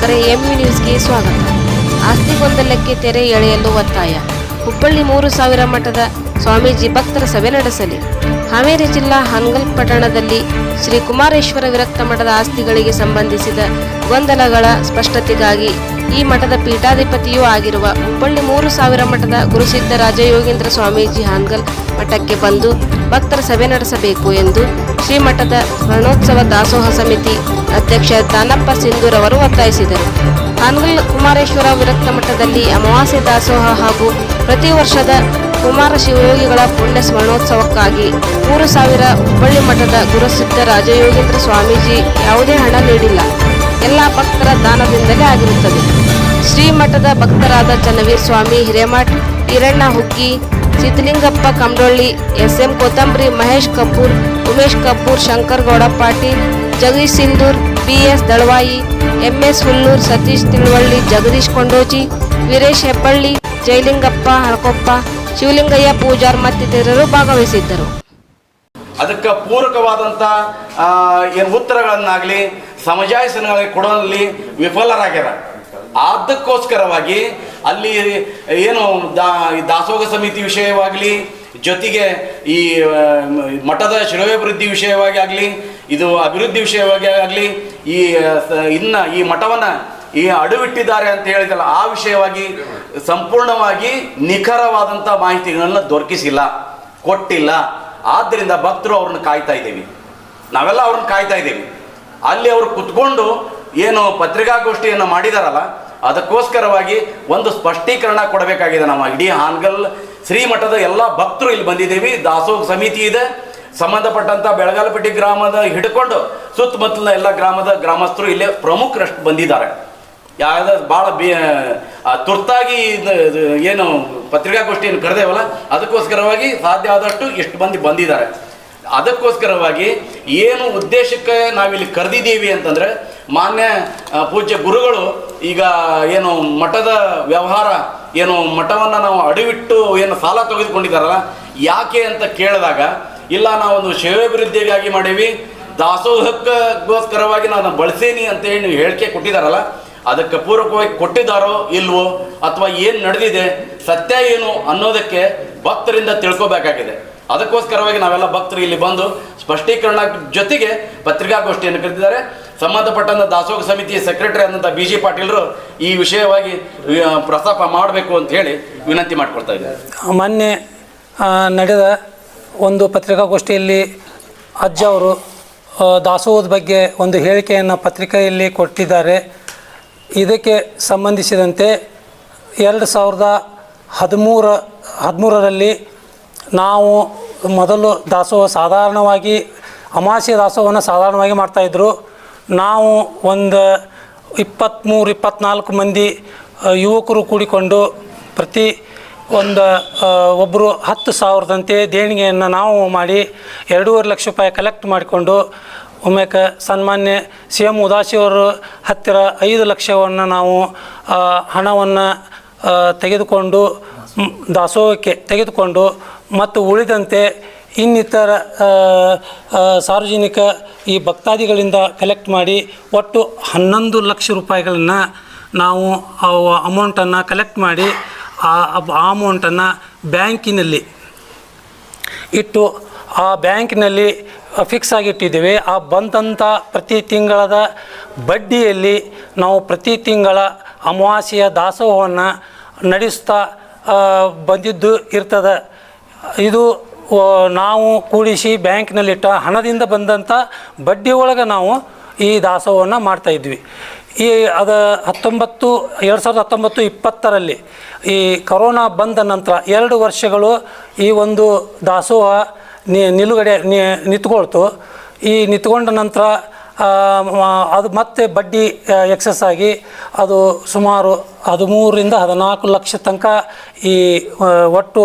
ವೀಕ್ಷಕರೇ ಎಂವಿ ನ್ಯೂಸ್ಗೆ ಸ್ವಾಗತ. ಆಸ್ತಿ ಗೊಂದಲಕ್ಕೆ ತೆರೆ ಎಳೆಯಲು ಒತ್ತಾಯ. ಹುಬ್ಬಳ್ಳಿ ಮೂರು ಸಾವಿರ ಮಠದ ಸ್ವಾಮೀಜಿ ಭಕ್ತರ ಸಭೆ ನಡೆಸಲಿ. ಹಾವೇರಿ ಜಿಲ್ಲಾ ಹಾನಗಲ್ ಪಟ್ಟಣದಲ್ಲಿ ಶ್ರೀ ಕುಮಾರೇಶ್ವರ ವಿರಕ್ತ ಮಠದ ಆಸ್ತಿಗಳಿಗೆ ಸಂಬಂಧಿಸಿದ ಗೊಂದಲಗಳ ಸ್ಪಷ್ಟತೆಗಾಗಿ ಈ ಮಠದ ಪೀಠಾಧಿಪತಿಯೂ ಆಗಿರುವ ಹುಬ್ಬಳ್ಳಿ ಮೂರು ಸಾವಿರ ಮಠದ ಗುರುಸಿದ್ಧ ರಾಜಯೋಗೇಂದ್ರ ಸ್ವಾಮೀಜಿ ಹಾನಗಲ್ ಮಠಕ್ಕೆ ಬಂದು ಭಕ್ತರ ಸಭೆ ನಡೆಸಬೇಕು ಎಂದು ಶ್ರೀ ಮಠದ ಸ್ಮರಣೋತ್ಸವ ದಾಸೋಹ ಸಮಿತಿ ಅಧ್ಯಕ್ಷ ದಾನಪ್ಪ ಸಿಂಧೂರ್ ಅವರು ಒತ್ತಾಯಿಸಿದರು. ಹಾನಗಲ್ ಕುಮಾರೇಶ್ವರ ವಿರಕ್ತ ಮಠದಲ್ಲಿ ಅಮಾವಾಸ್ಯೆ ದಾಸೋಹ ಹಾಗೂ ಪ್ರತಿ ವರ್ಷದ ಕುಮಾರ ಶಿವಯೋಗಿಗಳ ಪುಣ್ಯ ಸ್ಮರಣೋತ್ಸವಕ್ಕಾಗಿ ಮೂರು ಸಾವಿರ ಹುಬ್ಬಳ್ಳಿ ಮಠದ ಗುರುಸಿದ್ಧ ರಾಜಯೋಗೇಂದ್ರ ಸ್ವಾಮೀಜಿ ಯಾವುದೇ ಹಣ ನೀಡಿಲ್ಲ. ಎಲ್ಲ ಭಕ್ತರ ದಾನದಿಂದಲೇ ಆಗಿರುತ್ತದೆ. ಶ್ರೀಮಠದ ಭಕ್ತರಾದ ಚನ್ನವೀರ್ ಸ್ವಾಮಿ, ಹಿರೇಮಠ್, ಈರಣ್ಣ ಹುಗ್ಗಿ Siddalingappa Kamadolli S M Kottambari Mahesh Kapoor, Umesh Kapoor, Shankar Gowda Patil Jagadish Sindhoor B S Dalavayi M S Hulloor, Satish Tiluvalli, Jagadish Kondoji, Veeresh Hebballi, Jayalingappa Harakoppa Shivalingayya Pujar ಮತ್ತಿತರರು ಭಾಗವಹಿಸಿದ್ದರು. ಅದಕ್ಕೆ ಪೂರಕವಾದಂಥ ಏನು ಉತ್ತರಗಳನ್ನಾಗಲಿ ಸಮಜಾಯಿಸನಗಳಿಗೆ ಕೊಡೋದಲ್ಲಿ ವಿಫಲರಾಗ್ಯಾರ. ಅದಕ್ಕೋಸ್ಕರವಾಗಿ ಅಲ್ಲಿ ಏನು ದಾ, ಈ ದಾಸೋಹ ಸಮಿತಿ ವಿಷಯವಾಗಲಿ, ಜೊತೆಗೆ ಈ ಮಠದ ಶಿರೋಭಿವೃದ್ಧಿ ವಿಷಯವಾಗಿ ಆಗಲಿ, ಇದು ಅಭಿವೃದ್ಧಿ ವಿಷಯವಾಗಿ ಆಗಲಿ, ಈ ಇನ್ನ ಈ ಮಠವನ್ನು ಈ ಅಡುವಿಟ್ಟಿದ್ದಾರೆ ಅಂತ ಹೇಳಿದಲ್ಲ, ಆ ವಿಷಯವಾಗಿ ಸಂಪೂರ್ಣವಾಗಿ ನಿಖರವಾದಂಥ ಮಾಹಿತಿಗಳನ್ನ ದೊರಕಿಸಿಲ್ಲ, ಕೊಟ್ಟಿಲ್ಲ. ಆದ್ದರಿಂದ ಭಕ್ತರು ಅವ್ರನ್ನ ಕಾಯ್ತಾ ಇದ್ದೀವಿ. ನಾವೆಲ್ಲ ಅವ್ರನ್ನ ಕಾಯ್ತಾ ಇದ್ದೀವಿ. ಅಲ್ಲಿ ಅವರು ಕುತ್ಕೊಂಡು ಏನು ಪತ್ರಿಕಾಗೋಷ್ಠಿಯನ್ನು ಮಾಡಿದಾರಲ್ಲ, ಅದಕ್ಕೋಸ್ಕರವಾಗಿ ಒಂದು ಸ್ಪಷ್ಟೀಕರಣ ಕೊಡಬೇಕಾಗಿದೆ ನಮ್ಮ ಇಡೀ ಹಾನಗಲ್ ಶ್ರೀಮಠದ ಎಲ್ಲ ಭಕ್ತರು ಇಲ್ಲಿ ಬಂದಿದ್ದೀವಿ. ದಾಸೋಹ ಸಮಿತಿ ಇದೆ. ಸಂಬಂಧಪಟ್ಟಂಥ ಬೆಳಗಾಲಪಟ್ಟಿ ಗ್ರಾಮದ ಹಿಡ್ಕೊಂಡು ಸುತ್ತಮುತ್ತಲಿನ ಎಲ್ಲ ಗ್ರಾಮದ ಗ್ರಾಮಸ್ಥರು ಇಲ್ಲೇ ಪ್ರಮುಖರಷ್ಟು ಬಂದಿದ್ದಾರೆ. ಯಾವ್ದು ಭಾಳ ಬಿ ತುರ್ತಾಗಿ ಇದು- ಏನು ಪತ್ರಿಕಾಗೋಷ್ಠಿಯನ್ನು ಕರೆದೇವಲ್ಲ, ಅದಕ್ಕೋಸ್ಕರವಾಗಿ ಸಾಧ್ಯ ಆದಷ್ಟು ಎಷ್ಟು ಮಂದಿ ಬಂದಿದ್ದಾರೆ. ಅದಕ್ಕೋಸ್ಕರವಾಗಿ ಏನು ಉದ್ದೇಶಕ್ಕೆ ನಾವಿಲ್ಲಿ ಕರೆದಿದ್ದೀವಿ ಅಂತಂದರೆ, ಮಾನ್ಯ ಪೂಜ್ಯ ಗುರುಗಳು ಈಗ ಏನು ಮಠದ ವ್ಯವಹಾರ, ಏನು ಮಠವನ್ನು ನಾವು ಅಡಿವಿಟ್ಟು ಏನು ಸಾಲ ತೆಗೆದುಕೊಂಡಿದ್ದಾರಲ್ಲ, ಯಾಕೆ ಅಂತ ಕೇಳಿದಾಗ, ಇಲ್ಲ, ನಾವೊಂದು ಸೇವಾಭಿವೃದ್ಧಿಗಾಗಿ ಮಾಡೀವಿ, ದಾಸೋಹಕ್ಕೋಸ್ಕರವಾಗಿ ನಾನು ಬಳಸೇನಿ ಅಂತ ನೀವು ಹೇಳಿಕೆ ಕೊಟ್ಟಿದ್ದಾರಲ್ಲ ಅದಕ್ಕೆ ಪೂರಕವಾಗಿ ಕೊಟ್ಟಿದ್ದಾರೋ ಇಲ್ವೋ ಅಥವಾ ಏನು ನಡೆದಿದೆ, ಸತ್ಯ ಏನು ಅನ್ನೋದಕ್ಕೆ ಭಕ್ತರಿಂದ ತಿಳ್ಕೊಬೇಕಾಗಿದೆ. ಅದಕ್ಕೋಸ್ಕರವಾಗಿ ನಾವೆಲ್ಲ ಭಕ್ತರು ಇಲ್ಲಿ ಬಂದು ಸ್ಪಷ್ಟೀಕರಣ ಜೊತೆಗೆ ಪತ್ರಿಕಾಗೋಷ್ಠಿಯನ್ನು ಕರೆದಿದ್ದಾರೆ. ಸಂಬಂಧಪಟ್ಟಂಥ ದಾಸೋಹ ಸಮಿತಿಯ ಸೆಕ್ರೆಟರಿ ಆದಂಥ ಬಿ ಜಿ ಪಾಟೀಲರು ಈ ವಿಷಯವಾಗಿ ಪ್ರಸ್ತಾಪ ಮಾಡಬೇಕು ಅಂತ ಹೇಳಿ ವಿನಂತಿ ಮಾಡ್ಕೊಳ್ತಾ ಇದ್ದಾರೆ. ಮೊನ್ನೆ ನಡೆದ ಒಂದು ಪತ್ರಿಕಾಗೋಷ್ಠಿಯಲ್ಲಿ ಅಜ್ಜ ಅವರು ದಾಸೋಹದ ಬಗ್ಗೆ ಒಂದು ಹೇಳಿಕೆಯನ್ನು ಪತ್ರಿಕೆಯಲ್ಲಿ ಕೊಟ್ಟಿದ್ದಾರೆ. ಇದಕ್ಕೆ ಸಂಬಂಧಿಸಿದಂತೆ ಎರಡು ಸಾವಿರದ ಹದಿಮೂರ, ಹದಿಮೂರರಲ್ಲಿ ನಾವು ಮೊದಲು ದಾಸೋಹ ಸಾಧಾರಣವಾಗಿ ಅಮಾಸ್ಯ ದಾಸೋಹವನ್ನು ಸಾಧಾರಣವಾಗಿ ಮಾಡ್ತಾಯಿದ್ರು ನಾವು ಒಂದು ಇಪ್ಪತ್ತ್ಮೂರು, ಇಪ್ಪತ್ತ್ನಾಲ್ಕು ಮಂದಿ ಯುವಕರು ಕೂಡಿಕೊಂಡು ಪ್ರತಿ ಒಂದು ಒಬ್ಬರು ಹತ್ತು ಸಾವಿರದಂತೆ ದೇಣಿಗೆಯನ್ನು ನಾವು ಮಾಡಿ ಎರಡೂವರೆ ಲಕ್ಷ ರೂಪಾಯಿ ಕಲೆಕ್ಟ್ ಮಾಡಿಕೊಂಡು ಒಮ್ಮೆಕ ಸನ್ಮಾನ್ಯ ಸಿ ಎಂ ಉದಾಸಿಯವರು ಹತ್ತಿರ ಐದು ಲಕ್ಷವನ್ನು ನಾವು ಹಣವನ್ನು ತೆಗೆದುಕೊಂಡು ದಾಸೋಹಕ್ಕೆ ತೆಗೆದುಕೊಂಡು ಮತ್ತು ಉಳಿದಂತೆ ಇನ್ನಿತರ ಸಾರ್ವಜನಿಕ ಈ ಭಕ್ತಾದಿಗಳಿಂದ ಕಲೆಕ್ಟ್ ಮಾಡಿ ಒಟ್ಟು ಹನ್ನೊಂದು ಲಕ್ಷ ರೂಪಾಯಿಗಳನ್ನು ನಾವು ಅಮೌಂಟನ್ನು ಕಲೆಕ್ಟ್ ಮಾಡಿ ಆ ಅಮೌಂಟನ್ನು ಬ್ಯಾಂಕಿನಲ್ಲಿ ಇಟ್ಟು ಆ ಬ್ಯಾಂಕಿನಲ್ಲಿ ಫಿಕ್ಸ್ ಆಗಿಟ್ಟಿದ್ದೇವೆ. ಆ ಬಂದಂಥ ಪ್ರತಿ ತಿಂಗಳದ ಬಡ್ಡಿಯಲ್ಲಿ ನಾವು ಪ್ರತಿ ತಿಂಗಳ ಅಮಾವಾಸ್ಯೆಯ ದಾಸೋಹವನ್ನು ನಡೆಸ್ತಾ ಬಂದಿದ್ದು ಇರ್ತದೆ. ಇದು ನಾವು ಕೂಡಿಸಿ ಬ್ಯಾಂಕ್ನಲ್ಲಿಟ್ಟ ಹಣದಿಂದ ಬಂದಂಥ ಬಡ್ಡಿ ಒಳಗೆ ನಾವು ಈ ದಾಸೋಹವನ್ನು ಮಾಡ್ತಾಯಿದ್ವಿ ಈ, ಅದು ಹತ್ತೊಂಬತ್ತು, ಎರಡು ಸಾವಿರದ ಹತ್ತೊಂಬತ್ತು ಇಪ್ಪತ್ತರಲ್ಲಿ ಈ ಕೊರೋನಾ ಬಂದ ನಂತರ ಎರಡು ವರ್ಷಗಳು ಈ ಒಂದು ದಾಸೋಹ ನಿ ನಿಲುಗಡೆ ನಿಂತ್ಕೊಳ್ತು. ಈ ನಿಂತ್ಕೊಂಡ ನಂತರ ಅದು ಮತ್ತೆ ಬಡ್ಡಿ ಎಕ್ಸಸ್ ಆಗಿ ಅದು ಸುಮಾರು ಹದಿಮೂರರಿಂದ ಹದಿನಾಲ್ಕು ಲಕ್ಷ ತನಕ ಈ ಒಟ್ಟು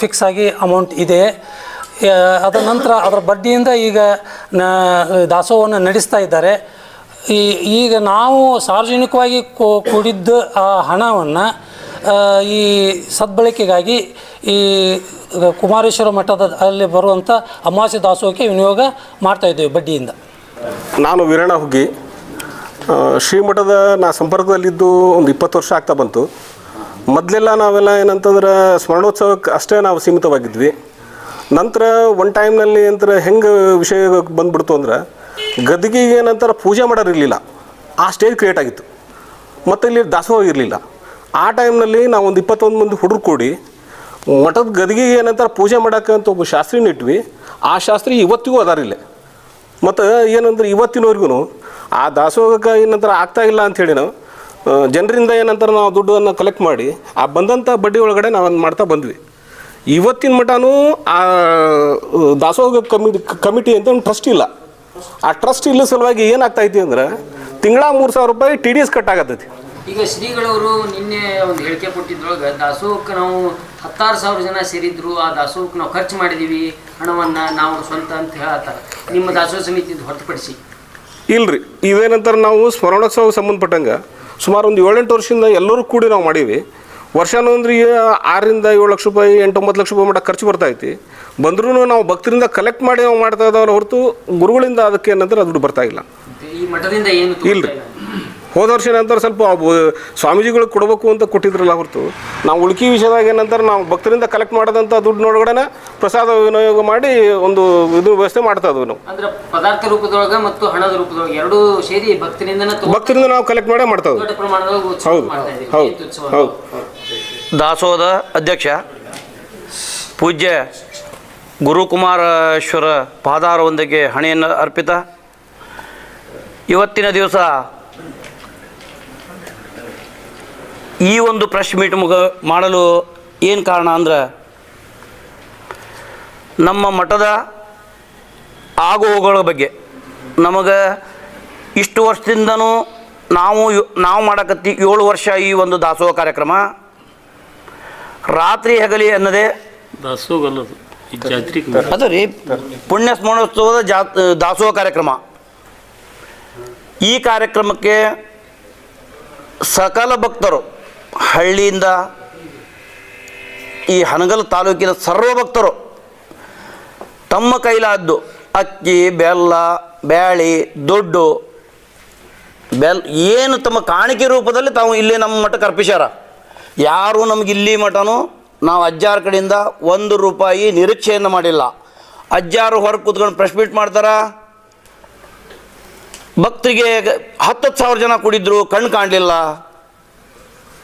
ಫಿಕ್ಸ್ ಆಗಿ ಅಮೌಂಟ್ ಇದೆ. ಅದ ನಂತರ ಅದರ ಬಡ್ಡಿಯಿಂದ ಈಗ ನ, ದಾಸೋಹವನ್ನು ನಡೆಸ್ತಾ ಇದ್ದಾರೆ. ಈ, ಈಗ ನಾವು ಸಾರ್ವಜನಿಕವಾಗಿ ಕೂಡಿದ್ದ ಆ ಹಣವನ್ನು ಈ ಸದ್ಬಳಕೆಗಾಗಿ ಈ ಕುಮಾರೇಶ್ವರ ಮಠದ ಅಲ್ಲಿ ಬರುವಂಥ ಅಮಾವಾಸ್ಯ ದಾಸೋಹಕ್ಕೆ ವಿನಿಯೋಗ ಮಾಡ್ತಾಯಿದ್ದೇವೆ ಬಡ್ಡಿಯಿಂದ. ನಾನು ವೀರಣ್ಣ ಹುಗ್ಗಿ. ಶ್ರೀಮಠದ ನಾ ಸಂಪರ್ಕದಲ್ಲಿದ್ದು ಒಂದು ಇಪ್ಪತ್ತು ವರ್ಷ ಆಗ್ತಾ ಬಂತು. ಮೊದಲೆಲ್ಲ ನಾವೆಲ್ಲ ಏನಂತಂದ್ರೆ ಸ್ಮರಣೋತ್ಸವಕ್ಕೆ ಅಷ್ಟೇ ನಾವು ಸೀಮಿತವಾಗಿದ್ವಿ. ನಂತರ ಒನ್ ಟೈಮ್ನಲ್ಲಿ ನಂತರ ಹೆಂಗೆ ವಿಷಯ ಬಂದ್ಬಿಡ್ತು ಅಂದ್ರೆ ಗದಗಿಗೆ ಏನಂತಾರೆ ಪೂಜೆ ಮಾಡೋರಿರಲಿಲ್ಲ. ಆ ಸ್ಟೇಜ್ ಕ್ರಿಯೇಟ್ ಆಗಿತ್ತು. ಮತ್ತು ಇಲ್ಲಿ ದಾಸೋಹ ಇರಲಿಲ್ಲ. ಆ ಟೈಮ್ನಲ್ಲಿ ನಾವು ಒಂದು ಇಪ್ಪತ್ತೊಂದು ಮಂದಿ ಹುಡುಗರು ಕೂಡಿ ಮಠದ ಗದಿಗೆಗೆ ಏನಂತಾರೆ ಪೂಜೆ ಅಂತ ಒಬ್ಬ ಶಾಸ್ತ್ರಿನ ಇಟ್ವಿ. ಆ ಶಾಸ್ತ್ರಿ ಇವತ್ತಿಗೂ ಅದಾರ ಇಲ್ಲೇ. ಮತ್ತು ಏನಂದ್ರೆ ಇವತ್ತಿನವರೆಗೂ ಆ ದಾಸೋಹಕ್ಕೆ ಏನಂತಾರೆ ಆಗ್ತಾ ಇಲ್ಲ ಅಂಥೇಳಿ ನಾವು ಜನರಿಂದ ಏನಂತಾರೆ ನಾವು ದುಡ್ಡನ್ನು ಕಲೆಕ್ಟ್ ಮಾಡಿ, ಆ ಬಂದಂಥ ಬಡ್ಡಿ ಒಳಗಡೆ ನಾವು ಮಾಡ್ತಾ ಬಂದ್ವಿ. ಇವತ್ತಿನ ಮಟನೂ ಆ ದಾಸೋಹ ಕಮಿಟಿ ಕಮಿಟಿ ಅಂತ ಒಂದು ಟ್ರಸ್ಟ್ ಇಲ್ಲ. ಆ ಟ್ರಸ್ಟ್ ಇಲ್ಲ ಸಲುವಾಗಿ ಏನಾಗ್ತೈತಿ ಅಂದ್ರೆ, ತಿಂಗಳ ಮೂರು ಸಾವಿರ ರೂಪಾಯಿ ಟಿ ಡಿ ಎಸ್ ಕಟ್ ಆಗತ್ತೈತಿ ಈಗ ಶ್ರೀಗಳವರು ನಿನ್ನೆ ಒಂದು ಹೇಳಿಕೆ ಕೊಟ್ಟಿದ್ರೊಳಗೆ ದಾಸೋಹಕ್ಕೆ ನಾವು ಹತ್ತಾರು ಸಾವಿರ ಜನ ಸೇರಿದ್ರು ಆ ದಾಸೋಹಕ್ಕೆ ನಾವು ಖರ್ಚು ಮಾಡಿದೀವಿ ಹಣವನ್ನು ನಾವು ಸ್ವಂತ ಅಂತ ಹೇಳ್ತಾರೆ ನಿಮ್ಮ ದಾಸೋಹ ಸಮಿತಿಯಿಂದ ಹೊರತುಪಡಿಸಿ. ಇಲ್ರಿ ಇವೇನಂತಾರೆ ನಾವು ಸ್ಮರಣೋತ್ಸವಕ್ಕೆ ಸಂಬಂಧಪಟ್ಟಂಗೆ ಸುಮಾರು ಒಂದು ಏಳೆಂಟು ವರ್ಷದಿಂದ ಎಲ್ಲರೂ ಕೂಡಿ ನಾವು ಮಾಡೀವಿ. ವರ್ಷನೂ ಅಂದ್ರೆ ಆರರಿಂದ ಏಳು ಲಕ್ಷ ರೂಪಾಯಿ ಎಂಟು ಒಂಬತ್ತು ಲಕ್ಷ ರೂಪಾಯಿ ಮಟ್ಟ ಖರ್ಚು ಬರ್ತೈತಿ ಬಂದ್ರೂ ನಾವು ಭಕ್ತರಿಂದ ಕಲೆಕ್ಟ್ ಮಾಡಿ ನಾವು ಮಾಡ್ತಾ ಹೊರತು ಗುರುಗಳಿಂದ ಅದಕ್ಕೆ ಏನಂದ್ರೆ ಅದು ಬರ್ತಾ ಇಲ್ಲ. ಈ ಮಠದಿಂದ ಏನು ತಗೊಳ್ತಾ ಇಲ್ರಿ. ಹೋದ ವರ್ಷ ನಂತರ ಸ್ವಲ್ಪ ಸ್ವಾಮೀಜಿಗಳು ಕೊಡಬೇಕು ಅಂತ ಕೊಟ್ಟಿದ್ರಲ್ಲ ಹೊರತು ನಾವು ಉಳ್ಕಿ ವಿಷಯದಾಗ ಏನಂತಾರೆ ನಾವು ಭಕ್ತರಿಂದ ಕಲೆಕ್ಟ್ ಮಾಡೋದಂಥ ದುಡ್ಡಿನೊಳಗಡೆ ಪ್ರಸಾದ ವಿನಿಯೋಗ ಮಾಡಿ ಒಂದು ಇದು ವ್ಯವಸ್ಥೆ ಮಾಡ್ತಾ ಇದ್ವಿ ನಾವು. ಅಂದ್ರೆ ಪದಾರ್ಥ ರೂಪದೊಳಗೆ ಮತ್ತು ಹಣದ ರೂಪದೊಳಗೆ ಎರಡು ಸೇರಿ ಭಕ್ತರಿಂದ ಭಕ್ತರಿಂದ ನಾವು ಕಲೆಕ್ಟ್ ಮಾಡೇ ಮಾಡ್ತಾ ಇದ್ವಿ. ದೊಡ್ಡ ಹೌದು ಹೌದು ಹೌದು. ದಾಸೋಹದ ಅಧ್ಯಕ್ಷ ಪೂಜ್ಯ ಗುರುಕುಮಾರೇಶ್ವರ ಪಾದಾರವೊಂದಿಗೆ ಹಣೆಯನ್ನು ಅರ್ಪಿತ. ಇವತ್ತಿನ ದಿವಸ ಈ ಒಂದು ಪ್ರೆಸ್ ಮೀಟ್ ಮುಗ ಮಾಡಲು ಏನು ಕಾರಣ ಅಂದ್ರೆ ನಮ್ಮ ಮಠದ ಆಗುಹೋಗುಗಳ ಬಗ್ಗೆ. ನಮಗೆ ಇಷ್ಟು ವರ್ಷದಿಂದನೂ ನಾವು ಯು- ನಾವು ಮಾಡಕತ್ತಿ ಏಳು ವರ್ಷ ಈ ಒಂದು ದಾಸೋಹ ಕಾರ್ಯಕ್ರಮ. ರಾತ್ರಿ ಹಗಲಿ ಅನ್ನದೇ ಜಾತ್ರೆ ಅದು ರೀ ಪುಣ್ಯ ಸ್ಮರಣೋತ್ಸವದ ಜಾ ದಾಸೋಹ ಕಾರ್ಯಕ್ರಮ. ಈ ಕಾರ್ಯಕ್ರಮಕ್ಕೆ ಸಕಲ ಭಕ್ತರು ಹಳ್ಳಿಯಿಂದ ಈ ಹನಗಲ್ ತಾಲೂಕಿನ ಸರ್ವ ಭಕ್ತರು ತಮ್ಮ ಕೈಲಾದ್ದು ಅಕ್ಕಿ, ಬೆಲ್ಲ, ಬ್ಯಾಳಿ, ದುಡ್ಡು, ಬೆಲ್, ಏನು ತಮ್ಮ ಕಾಣಿಕೆ ರೂಪದಲ್ಲಿ ತಾವು ಇಲ್ಲಿ ನಮ್ಮ ಮಠಕ್ಕೆ ಅರ್ಪಿಸ್ಯಾರ ಯಾರು ನಮ್ಗೆ ಇಲ್ಲಿ ಮಠನೂ ನಾವು ಅಜ್ಜಾರ ಕಡೆಯಿಂದ ಒಂದು ರೂಪಾಯಿ ನಿರೀಕ್ಷೆಯನ್ನು ಮಾಡಿಲ್ಲ. ಅಜ್ಜಾರು ಹೊರಗೆ ಕೂತ್ಕೊಂಡು ಪ್ರೆಸ್ ಮೀಟ್ ಮಾಡ್ತಾರ. ಭಕ್ತರಿಗೆ ಹತ್ತು ಸಾವಿರ ಜನ ಕುಡಿದ್ರು, ಕಣ್ಣು ಕಾಣಲಿಲ್ಲ.